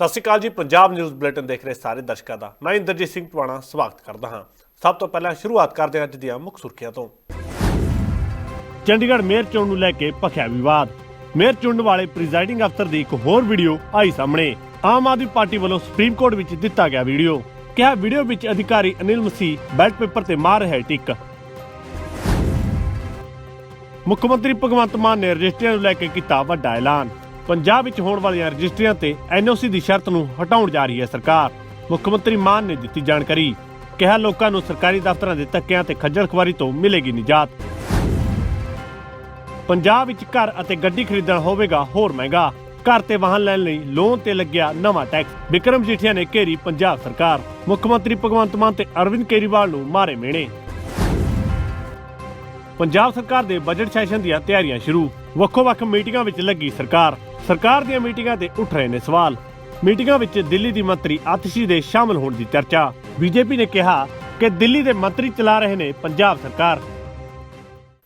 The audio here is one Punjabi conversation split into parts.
ਸਤਿ ਸ਼੍ਰੀ ਅਕਾਲ ਜੀ, ਪੰਜਾਬ ਨਿਊਜ਼ ਬੁਲੇਟਿਨ ਦੇਖ ਰਹੇ ਸਾਰੇ ਦਰਸ਼ਕਾਂ ਦਾ। ਮੈਂ ਇੰਦਰਜੀਤ ਸਿੰਘ ਟਵਾਣਾ ਸਵਾਗਤ ਕਰਦਾ ਹਾਂ। ਸਭ ਤੋਂ ਪਹਿਲਾਂ ਸ਼ੁਰੂਆਤ ਕਰਦੇ ਹਾਂ ਅੱਜ ਦੀਆਂ ਮੁੱਖ ਸੁਰਖੀਆਂ ਤੋਂ। ਚੰਡੀਗੜ੍ਹ ਮੇਅਰ ਚੋਣ ਨੂੰ ਲੈ ਕੇ ਭਖਿਆ ਵਿਵਾਦ। ਮੇਅਰ ਚੁਣਨ ਵਾਲੇ ਪ੍ਰੀਜ਼ਾਈਡਿੰਗ ਅਫਸਰ ਦੀ ਇੱਕ ਹੋਰ ਵੀਡੀਓ ਆਈ ਸਾਹਮਣੇ। ਆਮ ਆਦਮੀ ਪਾਰਟੀ ਵੱਲੋਂ ਸੁਪਰੀਮ ਕੋਰਟ ਵਿੱਚ ਦਿੱਤਾ ਗਿਆ ਵੀਡੀਓ। ਕਿਹਾ ਵੀਡੀਓ ਵਿੱਚ ਅਧਿਕਾਰੀ ਅਨਿਲ ਮਸੀਹ ਬੈਲਟ ਪੇਪਰ ਤੇ ਮਾਰ ਰਿਹਾ ਟਿਕ। ਮੁੱਖ ਮੰਤਰੀ ਭਗਵੰਤ ਮਾਨ ਨੇ ਰਜਿਸਟਰੀਆਂ ਨੂੰ ਲੈ ਕੇ ਕੀਤਾ ਵੱਡਾ ਐਲਾਨ। ਪੰਜਾਬ ਵਿੱਚ ਹੋਣ ਵਾਲੀਆਂ ਰਜਿਸਟਰੀਆਂ ਤੇ ਐਨਓਸੀ ਦੀ ਸ਼ਰਤ ਨੂੰ ਹਟਾਉਣ ਜਾ ਰਹੀ ਹੈ ਸਰਕਾਰ। ਮੁੱਖ ਮੰਤਰੀ ਮਾਨ ਨੇ ਦਿੱਤੀ ਜਾਣਕਾਰੀ। ਕਿਹਾ ਲੋਕਾਂ ਨੂੰ ਸਰਕਾਰੀ ਦਫ਼ਤਰਾਂ ਦੇ ਧੱਕਿਆਂ ਤੇ ਖੱਜਲ ਖੁਆਰੀ ਤੋਂ ਮਿਲੇਗੀ ਨਿਜਾਤ। ਪੰਜਾਬ ਵਿੱਚ ਘਰ ਅਤੇ ਗੱਡੀ ਖਰੀਦਣਾ ਹੋਵੇਗਾ ਹੋਰ ਮਹਿੰਗਾ। ਘਰ ਤੇ ਵਾਹਨ ਲੈਣ ਲਈ ਲੋਨ ਤੇ ਲੱਗਿਆ ਨਵਾਂ ਟੈਕਸ। ਵਿਕਰਮ ਜੀਠੀਆ ਨੇ ਘੇਰੀ ਪੰਜਾਬ ਸਰਕਾਰ। ਮੁੱਖ ਮੰਤਰੀ ਭਗਵੰਤ ਮਾਨ ਤੇ ਅਰਵਿੰਦ ਕੇਜਰੀਵਾਲ ਨੂੰ ਮਾਰੇ ਮੇਣੇ। ਪੰਜਾਬ ਸਰਕਾਰ ਦੇ ਬਜਟ ਸੈਸ਼ਨ ਦੀਆਂ ਤਿਆਰੀਆਂ ਸ਼ੁਰੂ। ਵੱਖੋ-ਵੱਖ ਮੀਟਿੰਗਾਂ ਵਿੱਚ ਲੱਗੀ ਸਰਕਾਰ। ਸਰਕਾਰ ਦੀਆਂ ਮੀਟਿੰਗਾਂ ਤੇ ਉੱਠ ਰਹੇ ਨੇ ਸਵਾਲ। ਮੀਟਿੰਗਾਂ ਵਿੱਚ ਦਿੱਲੀ ਦੀ ਮੰਤਰੀ ਆਤਿਸ਼ੀ ਦੇ ਸ਼ਾਮਲ ਹੋਣ ਦੀ ਚਰਚਾ। ਬੀਜੇਪੀ ਨੇ ਕਿਹਾ ਕਿ ਦਿੱਲੀ ਦੇ ਮੰਤਰੀ ਚਲਾ ਰਹੇ ਨੇ ਪੰਜਾਬ ਸਰਕਾਰ।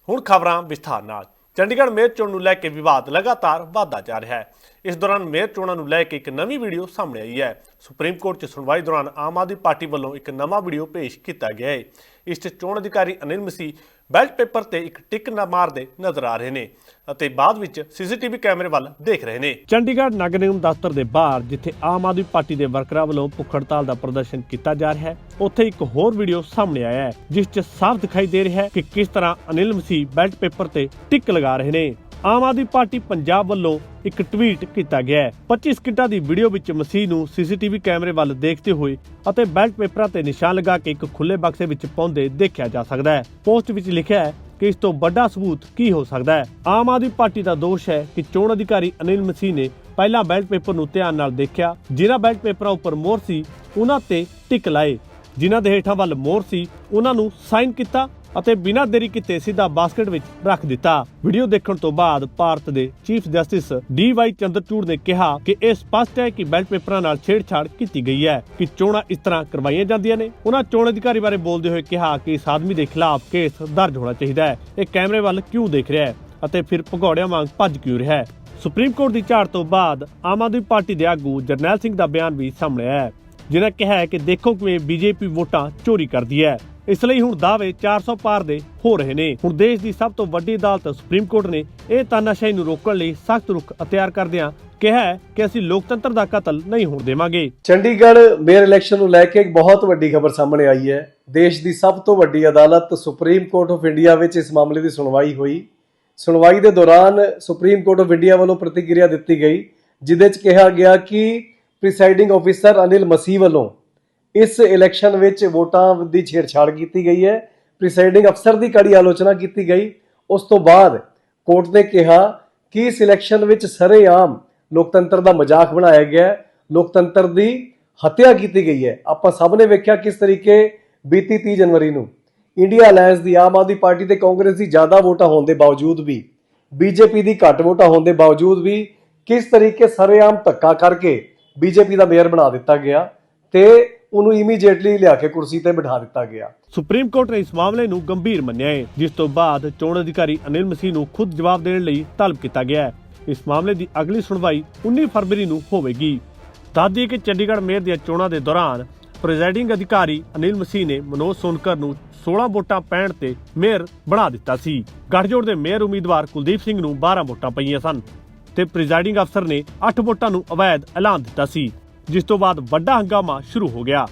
ਹੁਣ ਖਬਰਾਂ ਵਿਸਥਾਰ ਨਾਲ। ਚੰਡੀਗੜ੍ਹ ਮੇਅਰ ਚੋਣ ਨੂੰ ਲੈ ਕੇ ਵਿਵਾਦ ਲਗਾਤਾਰ ਵਧਦਾ ਜਾ ਰਿਹਾ ਹੈ। ਇਸ ਦੌਰਾਨ ਮੇਅਰ ਚੋਣਾਂ ਨੂੰ ਲੈ ਕੇ ਇੱਕ ਨਵੀਂ ਵੀਡੀਓ ਸਾਹਮਣੇ ਆਈ ਹੈ। ਸੁਪਰੀਮ ਕੋਰਟ 'ਚ ਸੁਣਵਾਈ ਦੌਰਾਨ ਆਮ ਆਦਮੀ ਪਾਰਟੀ ਵੱਲੋਂ ਇੱਕ ਨਵਾਂ ਵੀਡੀਓ ਪੇਸ਼ ਕੀਤਾ ਗਿਆ ਹੈ। ਇਸ 'ਚ ਚੋਣ ਅਧਿਕਾਰੀ ਅਨਿਲ ਮਸੀਹ ਬੈਲਟ ਪੇਪਰ ਤੇ ਇੱਕ ਟਿਕ ਨਾ ਮਾਰਦੇ ਨਜ਼ਰ ਆ ਰਹੇ ਨੇ ਅਤੇ ਬਾਅਦ ਵਿੱਚ ਸੀਸੀਟੀਵੀ ਕੈਮਰੇ ਵੱਲ ਦੇਖ ਰਹੇ ਨੇ। ਚੰਡੀਗੜ੍ਹ ਨਗਰ ਨਿਗਮ ਦਫ਼ਤਰ ਦੇ ਬਾਹਰ, ਜਿੱਥੇ ਆਮ ਆਦਮੀ ਪਾਰਟੀ ਦੇ ਵਰਕਰਾਂ ਵੱਲੋਂ ਭੁੱਖ ਹੜਤਾਲ ਦਾ ਪ੍ਰਦਰਸ਼ਨ ਕੀਤਾ ਜਾ ਰਿਹਾ ਹੈ, ਉੱਥੇ ਇੱਕ ਹੋਰ ਵੀਡੀਓ ਸਾਹਮਣੇ ਆਇਆ ਹੈ, ਜਿਸ 'ਚ ਸਾਫ਼ ਦਿਖਾਈ ਦੇ ਰਿਹਾ ਹੈ ਕਿ ਕਿਸ ਤਰ੍ਹਾਂ ਅਨਿਲ ਮਸੀਹ ਬੈਲਟ ਪੇਪਰ ਤੇ ਟਿਕ ਲਗਾ ਰਹੇ ਨੇ। ਆਮ ਆਦਮੀ ਪਾਰਟੀ ਪੰਜਾਬ ਵੱਲੋਂ ਇੱਕ ਟਵੀਟ ਕੀਤਾ ਗਿਆ ਹੈ। 25 ਸਕਿੰਟਾਂ ਦੀ ਵੀਡੀਓ ਵਿੱਚ ਮਸੀਹ ਨੂੰ ਸੀਸੀਟੀਵੀ ਕੈਮਰੇ ਵੱਲ ਦੇਖਦੇ ਹੋਏ ਅਤੇ ਬੈਲਟ ਪੇਪਰਾਂ ਤੇ ਨਿਸ਼ਾਨ ਲਗਾ ਕੇ ਇੱਕ ਖੁੱਲੇ ਬਕਸੇ ਵਿੱਚ ਪਾਉਂਦੇ ਦੇਖਿਆ ਜਾ ਸਕਦਾ ਹੈ। ਪੋਸਟ ਵਿੱਚ ਲਿਖਿਆ ਹੈ ਕਿ ਇਸ ਤੋਂ ਵੱਡਾ ਸਬੂਤ ਕੀ ਹੋ ਸਕਦਾ ਹੈ? ਆਮ ਆਦਮੀ ਪਾਰਟੀ ਦਾ ਦੋਸ਼ ਹੈ ਕਿ ਚੋਣ ਅਧਿਕਾਰੀ ਅਨਿਲ ਮਸੀਹ ਨੇ ਪਹਿਲਾਂ ਬੈਲਟ ਪੇਪਰ ਨੂੰ ਧਿਆਨ ਨਾਲ ਦੇਖਿਆ, ਜਿਨ੍ਹਾਂ ਬੈਲਟ ਪੇਪਰਾਂ ਉੱਪਰ ਮੋਹਰ ਸੀ, ਉਹਨਾਂ ਤੇ ਟਿਕ ਲਾਏ। ਜਿਨ੍ਹਾਂ ਦੇ ਹੇਠਾਂ ਵੱਲ ਮੋਹਰ ਸੀ, ਉਹਨਾਂ ਨੂੰ ਸਾਈਨ ਕੀਤਾ ਅਤੇ ਬਿਨਾਂ ਦੇਰੀ ਕੀਤੇ ਸਿੱਧਾ ਬਾਸਕਟ ਵਿੱਚ ਰੱਖ ਦਿੱਤਾ। ਵੀਡੀਓ ਦੇਖਣ ਤੋਂ ਬਾਅਦ ਭਾਰਤ ਦੇ chief justice D Y Chandrachud ਨੇ ਕਿਹਾ ਕਿ ਇਹ ਸਪਸ਼ਟ ਹੈ ਕਿ ਬੈਲਟ ਪੇਪਰਾਂ ਨਾਲ ਛੇੜਛਾੜ ਕੀਤੀ ਗਈ ਹੈ ਕਿ ਚੋਣਾਂ ਇਸ ਤਰ੍ਹਾਂ ਕਰਵਾਈਆਂ ਜਾਂਦੀਆਂ ਨੇ। ਉਹਨਾਂ ਚੋਣ ਅਧਿਕਾਰੀ ਬਾਰੇ ਬੋਲਦੇ ਹੋਏ ਕਿਹਾ ਕਿ ਇਸ ਆਦਮੀ ਦੇ ਖਿਲਾਫ ਕੇਸ ਦਰਜ ਹੋਣਾ ਚਾਹੀਦਾ ਹੈ। ਇਹ ਕੈਮਰੇ ਵੱਲ ਕਿਉਂ ਦੇਖ ਰਿਹਾ ਹੈ ਅਤੇ ਫਿਰ ਭਗੌੜਿਆਂ ਵਾਂਗ ਭੱਜ ਕਿਉਂ ਰਿਹਾ ਹੈ? ਸੁਪਰੀਮ ਕੋਰਟ ਦੀ ਝਾੜ ਤੋਂ ਬਾਅਦ ਆਮ ਆਦਮੀ ਪਾਰਟੀ ਦੇ ਆਗੂ ਜਰਨੈਲ ਸਿੰਘ ਦਾ ਬਿਆਨ ਵੀ ਸਾਹਮਣੇ ਆਇਆ ਹੈ, ਜਿਨ੍ਹਾਂ ਕਿਹਾ ਹੈ ਕਿ ਦੇਖੋ ਕਿਵੇਂ ਬੀਜੇਪੀ ਵੋਟਾਂ ਚੋਰੀ ਕਰਦੀ ਹੈ। ਇਸ ਲਈ ਹੁਣ ਦਾਅਵੇ 400 ਪਾਰ ਦੇ ਹੋ ਰਹੇ ਨੇ। ਹੁਣ ਦੇਸ਼ ਦੀ ਸਭ ਤੋਂ ਵੱਡੀ ਅਦਾਲਤ ਸੁਪਰੀਮ ਕੋਰਟ ਨੇ ਇਹ ਤਾਨਾਸ਼ਾਹੀ ਨੂੰ ਰੋਕਣ ਲਈ ਸਖਤ ਰੁਖ ਅਖਤਿਆਰ ਕਰਦਿਆਂ ਕਿਹਾ ਹੈ ਕਿ ਅਸੀਂ ਲੋਕਤੰਤਰ ਦਾ ਕਤਲ ਨਹੀਂ ਹੋਣ ਦੇਵਾਂਗੇ। ਚੰਡੀਗੜ੍ਹ ਮੇਅਰ ਇਲੈਕਸ਼ਨ ਨੂੰ ਲੈ ਕੇ ਇੱਕ ਬਹੁਤ ਵੱਡੀ ਖਬਰ ਸਾਹਮਣੇ ਆਈ ਹੈ। ਦੇਸ਼ ਦੀ ਸਭ ਤੋਂ ਵੱਡੀ ਅਦਾਲਤ ਸੁਪਰੀਮ ਕੋਰਟ ਆਫ ਇੰਡੀਆ ਵਿੱਚ ਇਸ ਮਾਮਲੇ ਦੀ ਸੁਣਵਾਈ ਹੋਈ। ਸੁਣਵਾਈ ਦੇ ਦੌਰਾਨ ਸੁਪਰੀਮ ਕੋਰਟ ਆਫ ਇੰਡੀਆ ਵੱਲੋਂ ਪ੍ਰਤੀਕਿਰਿਆ ਦਿੱਤੀ ਗਈ, ਜਿਦੇ 'ਚ ਕਿਹਾ ਗਿਆ ਕਿ ਪ੍ਰੀਸਾਈਡਿੰਗ ਆਫੀਸਰ ਅਨਿਲ ਮਸੀਹ ਵੱਲੋਂ ਇਸ ਇਲੈਕਸ਼ਨ ਵਿੱਚ ਵੋਟਾਂ ਦੀ ਛੇੜਛਾੜ ਕੀਤੀ ਗਈ ਹੈ, ਪ੍ਰੀਸਾਈਡਿੰਗ ਅਫਸਰ ਦੀ ਕੜੀ ਆਲੋਚਨਾ ਕੀਤੀ ਗਈ। ਉਸ ਤੋਂ ਬਾਅਦ ਕੋਰਟ ਨੇ ਕਿਹਾ ਕਿ ਇਸ ਇਲੈਕਸ਼ਨ ਵਿੱਚ ਸਰੇਆਮ ਲੋਕਤੰਤਰ ਦਾ ਮਜ਼ਾਕ ਬਣਾਇਆ ਗਿਆ ਹੈ। ਲੋਕਤੰਤਰ ਦੀ ਹੱਤਿਆ ਕੀਤੀ ਗਈ ਹੈ। ਆਪਾਂ ਸਭ ਨੇ ਵੇਖਿਆ ਕਿਸ ਤਰੀਕੇ ਬੀਤੀ 30 ਜਨਵਰੀ ਨੂੰ ਇੰਡੀਆ ਅਲਾਈਅੰਸ ਦੀ ਆਮ ਆਦਮੀ ਪਾਰਟੀ ਤੇ ਕਾਂਗਰਸ ਦੀ ਜ਼ਿਆਦਾ ਵੋਟਾਂ ਹੋਣ ਦੇ ਬਾਵਜੂਦ ਵੀ, ਬੀਜੇਪੀ ਦੀ ਘੱਟ ਵੋਟਾਂ ਹੋਣ ਦੇ ਬਾਵਜੂਦ ਵੀ ਕਿਸ ਤਰੀਕੇ ਸਰੇਆਮ ਧੱਕਾ ਕਰਕੇ ਬੀਜੇਪੀ ਦਾ ਮੇਅਰ ਬਣਾ ਦਿੱਤਾ ਗਿਆ ਤੇ ਉਹਨੂੰ ਇਮੀਡੀਏਟਲੀ ਲਿਆ ਕੇ ਕੁਰਸੀ ਤੇ ਬਿਠਾ ਦਿੱਤਾ ਗਿਆ। ਸੁਪਰੀਮ ਕੋਰਟ ਨੇ ਇਸ ਮਾਮਲੇ ਨੂੰ ਗੰਭੀਰ ਮੰਨਿਆ ਹੈ, ਜਿਸ ਤੋਂ ਬਾਅਦ ਚੋਣ ਅਧਿਕਾਰੀ ਅਨਿਲ ਮਸੀਹ ਨੂੰ ਖੁਦ ਜਵਾਬ ਦੇਣ ਲਈ ਤਲਬ ਕੀਤਾ ਗਿਆ ਹੈ। ਇਸ ਮਾਮਲੇ ਦੀ ਅਗਲੀ ਸੁਣਵਾਈ 19 ਫਰਵਰੀ ਨੂੰ ਹੋਵੇਗੀ। ਦੱਸਦੀ ਕਿ ਚੰਡੀਗੜ੍ਹ ਮੇਅਰ ਦੀਆਂ ਚੋਣਾਂ ਦੇ ਦੌਰਾਨ ਪ੍ਰੈਜ਼ਾਈਡਿੰਗ ਅਧਿਕਾਰੀ ਅਨਿਲ ਮਸੀਹ ਨੇ ਮਨੋਜ ਸੋਨਕਰ ਨੂੰ 16 ਵੋਟਾਂ ਪੈਣ ਤੇ ਮੇਅਰ ਬਣਾ ਦਿੱਤਾ ਸੀ। ਗੱਠਜੋੜ ਦੇ ਮੇਅਰ ਉਮੀਦਵਾਰ ਕੁਲਦੀਪ ਸਿੰਘ ਨੂੰ 12 ਵੋਟਾਂ ਪਈਆਂ ਸਨ ਤੇ ਪ੍ਰੈਜ਼ਾਈਡਿੰਗ ਅਫਸਰ ਨੇ 8 ਵੋਟਾਂ ਨੂੰ ਅਵੈਧ ਐਲਾਨ ਦਿੱਤਾ ਸੀ। ਜਿਸ ਤੋਂ ਬਾਅਦ ਵੱਡਾ ਹੰਗਾਮਾ ਸ਼ੁਰੂ ਹੋ ਗਿਆ।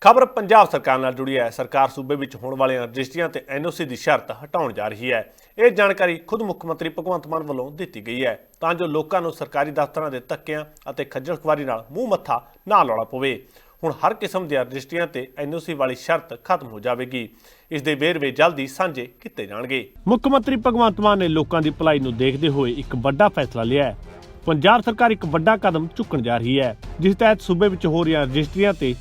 ਖਬਰ ਪੰਜਾਬ ਸਰਕਾਰ ਨਾਲ ਜੁੜੀ ਹੈ। ਸਰਕਾਰ ਸੂਬੇ ਵਿੱਚ ਹੋਣ ਵਾਲੀਆਂ ਰਜਿਸਟਰੀਆਂ ਤੇ ਐਨਓਸੀ ਦੀ ਸ਼ਰਤ ਹਟਾਉਣ ਜਾ ਰਹੀ ਹੈ। ਇਹ ਜਾਣਕਾਰੀ ਖੁਦ ਮੁੱਖ ਮੰਤਰੀ ਭਗਵੰਤ ਮਾਨ ਵੱਲੋਂ ਦਿੱਤੀ ਗਈ ਹੈ। ਤਾਂ ਜੋ ਲੋਕਾਂ ਨੂੰ ਸਰਕਾਰੀ ਦਫ਼ਤਰਾਂ ਦੇ ਧੱਕਿਆਂ ਅਤੇ ਖੱਜਲ ਖੁਆਰੀ ਨਾਲ ਮੂੰਹ ਮੱਥਾ ਨਾ ਲਾਉਣਾ ਪਵੇ। ਹੁਣ ਹਰ ਕਿਸਮ ਦੀਆਂ ਰਜਿਸਟਰੀਆਂ ਤੇ ਐਨਓਸੀ ਵਾਲੀ ਸ਼ਰਤ ਖਤਮ ਹੋ ਜਾਵੇਗੀ। ਇਸ ਦੇ ਵੇਰਵੇ ਜਲਦੀ ਸਾਂਝੇ ਕੀਤੇ ਜਾਣਗੇ। ਮੁੱਖ ਮੰਤਰੀ ਭਗਵੰਤ ਮਾਨ ਨੇ ਲੋਕਾਂ ਦੀ ਭਲਾਈ ਨੂੰ ਦੇਖਦੇ ਹੋਏ ਇੱਕ ਵੱਡਾ ਫੈਸਲਾ ਲਿਆ ਹੈ। ਪੰਜਾਬ ਸਰਕਾਰ ਇੱਕ ਵੱਡਾ ਕਦਮ ਚੁੱਕਣ ਜਾ ਰਹੀ ਹੈ, ਜਿਸ ਤਹਿਤ ਸੂਬੇ ਵਿੱਚ ਹੋ ਰਹੀਆਂ ਰਜਿਸਟਰੀਆਂ ਤੇ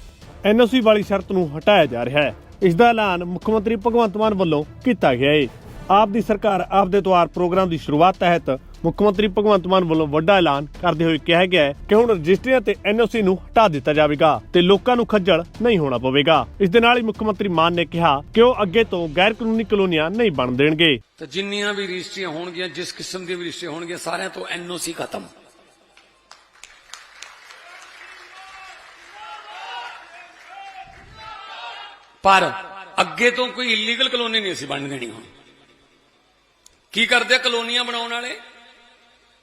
ਐਨਓਸੀ ਵਾਲੀ ਸ਼ਰਤ ਨੂੰ ਹਟਾਇਆ ਜਾ ਰਿਹਾ ਹੈ। ਇਸ ਦਾ ਐਲਾਨ ਮੁੱਖ ਮੰਤਰੀ ਭਗਵੰਤ ਮਾਨ ਵੱਲੋਂ ਕੀਤਾ ਗਿਆ ਹੈ ਆਪ ਦੀ ਸਰਕਾਰ ਆਪ ਦੇ ਦੁਆਰ ਪ੍ਰੋਗਰਾਮ ਦੀ ਸ਼ੁਰੂਆਤ ਤਹਿਤ ਮੁੱਖ ਮੰਤਰੀ ਭਗਵੰਤ ਮਾਨ ਵੱਲੋਂ ਵੱਡਾ ਐਲਾਨ ਕਰਦੇ ਹੋਏ ਕਿਹਾ ਗਿਆ ਹੈ ਕਿ ਹੁਣ ਰਜਿਸਟਰੀਆਂ ਤੇ ਐਨਓਸੀ ਨੂੰ ਹਟਾ ਦਿੱਤਾ ਜਾਵੇਗਾ ਤੇ ਲੋਕਾਂ ਨੂੰ ਖੱਜਲ ਨਹੀਂ ਹੋਣਾ ਪਵੇਗਾ। ਇਸ ਦੇ ਨਾਲ ਹੀ ਮੁੱਖ ਮੰਤਰੀ ਮਾਨ ਨੇ ਕਿਹਾ ਕਿ ਉਹ ਅੱਗੇ ਤੋਂ ਗੈਰ ਕਾਨੂੰਨੀ ਕਲੋਨੀਆਂ ਨਹੀਂ ਬਣ ਦੇਣਗੇ। ਤਾਂ ਜਿੰਨੀਆਂ ਵੀ ਰਜਿਸਟਰੀਆਂ ਹੋਣਗੀਆਂ, ਜਿਸ ਕਿਸਮ ਦੀਆਂ ਵੀ ਰਜਿਸਟਰੀਆਂ ਹੋਣਗੀਆਂ, ਸਾਰਿਆਂ ਤੋਂ ਐਨਓਸੀ ਖਤਮ। ਪਰ ਅੱਗੇ ਤੋਂ ਕੋਈ ਇਲੀਗਲ ਕਲੋਨੀ ਨਹੀਂ ਅਸੀਂ ਬਣ ਦੇਣੀ ਹੁਣ। ਕੀ ਕਰਦੇ ਕਲੋਨੀਆਂ ਬਣਾਉਣ ਵਾਲੇ?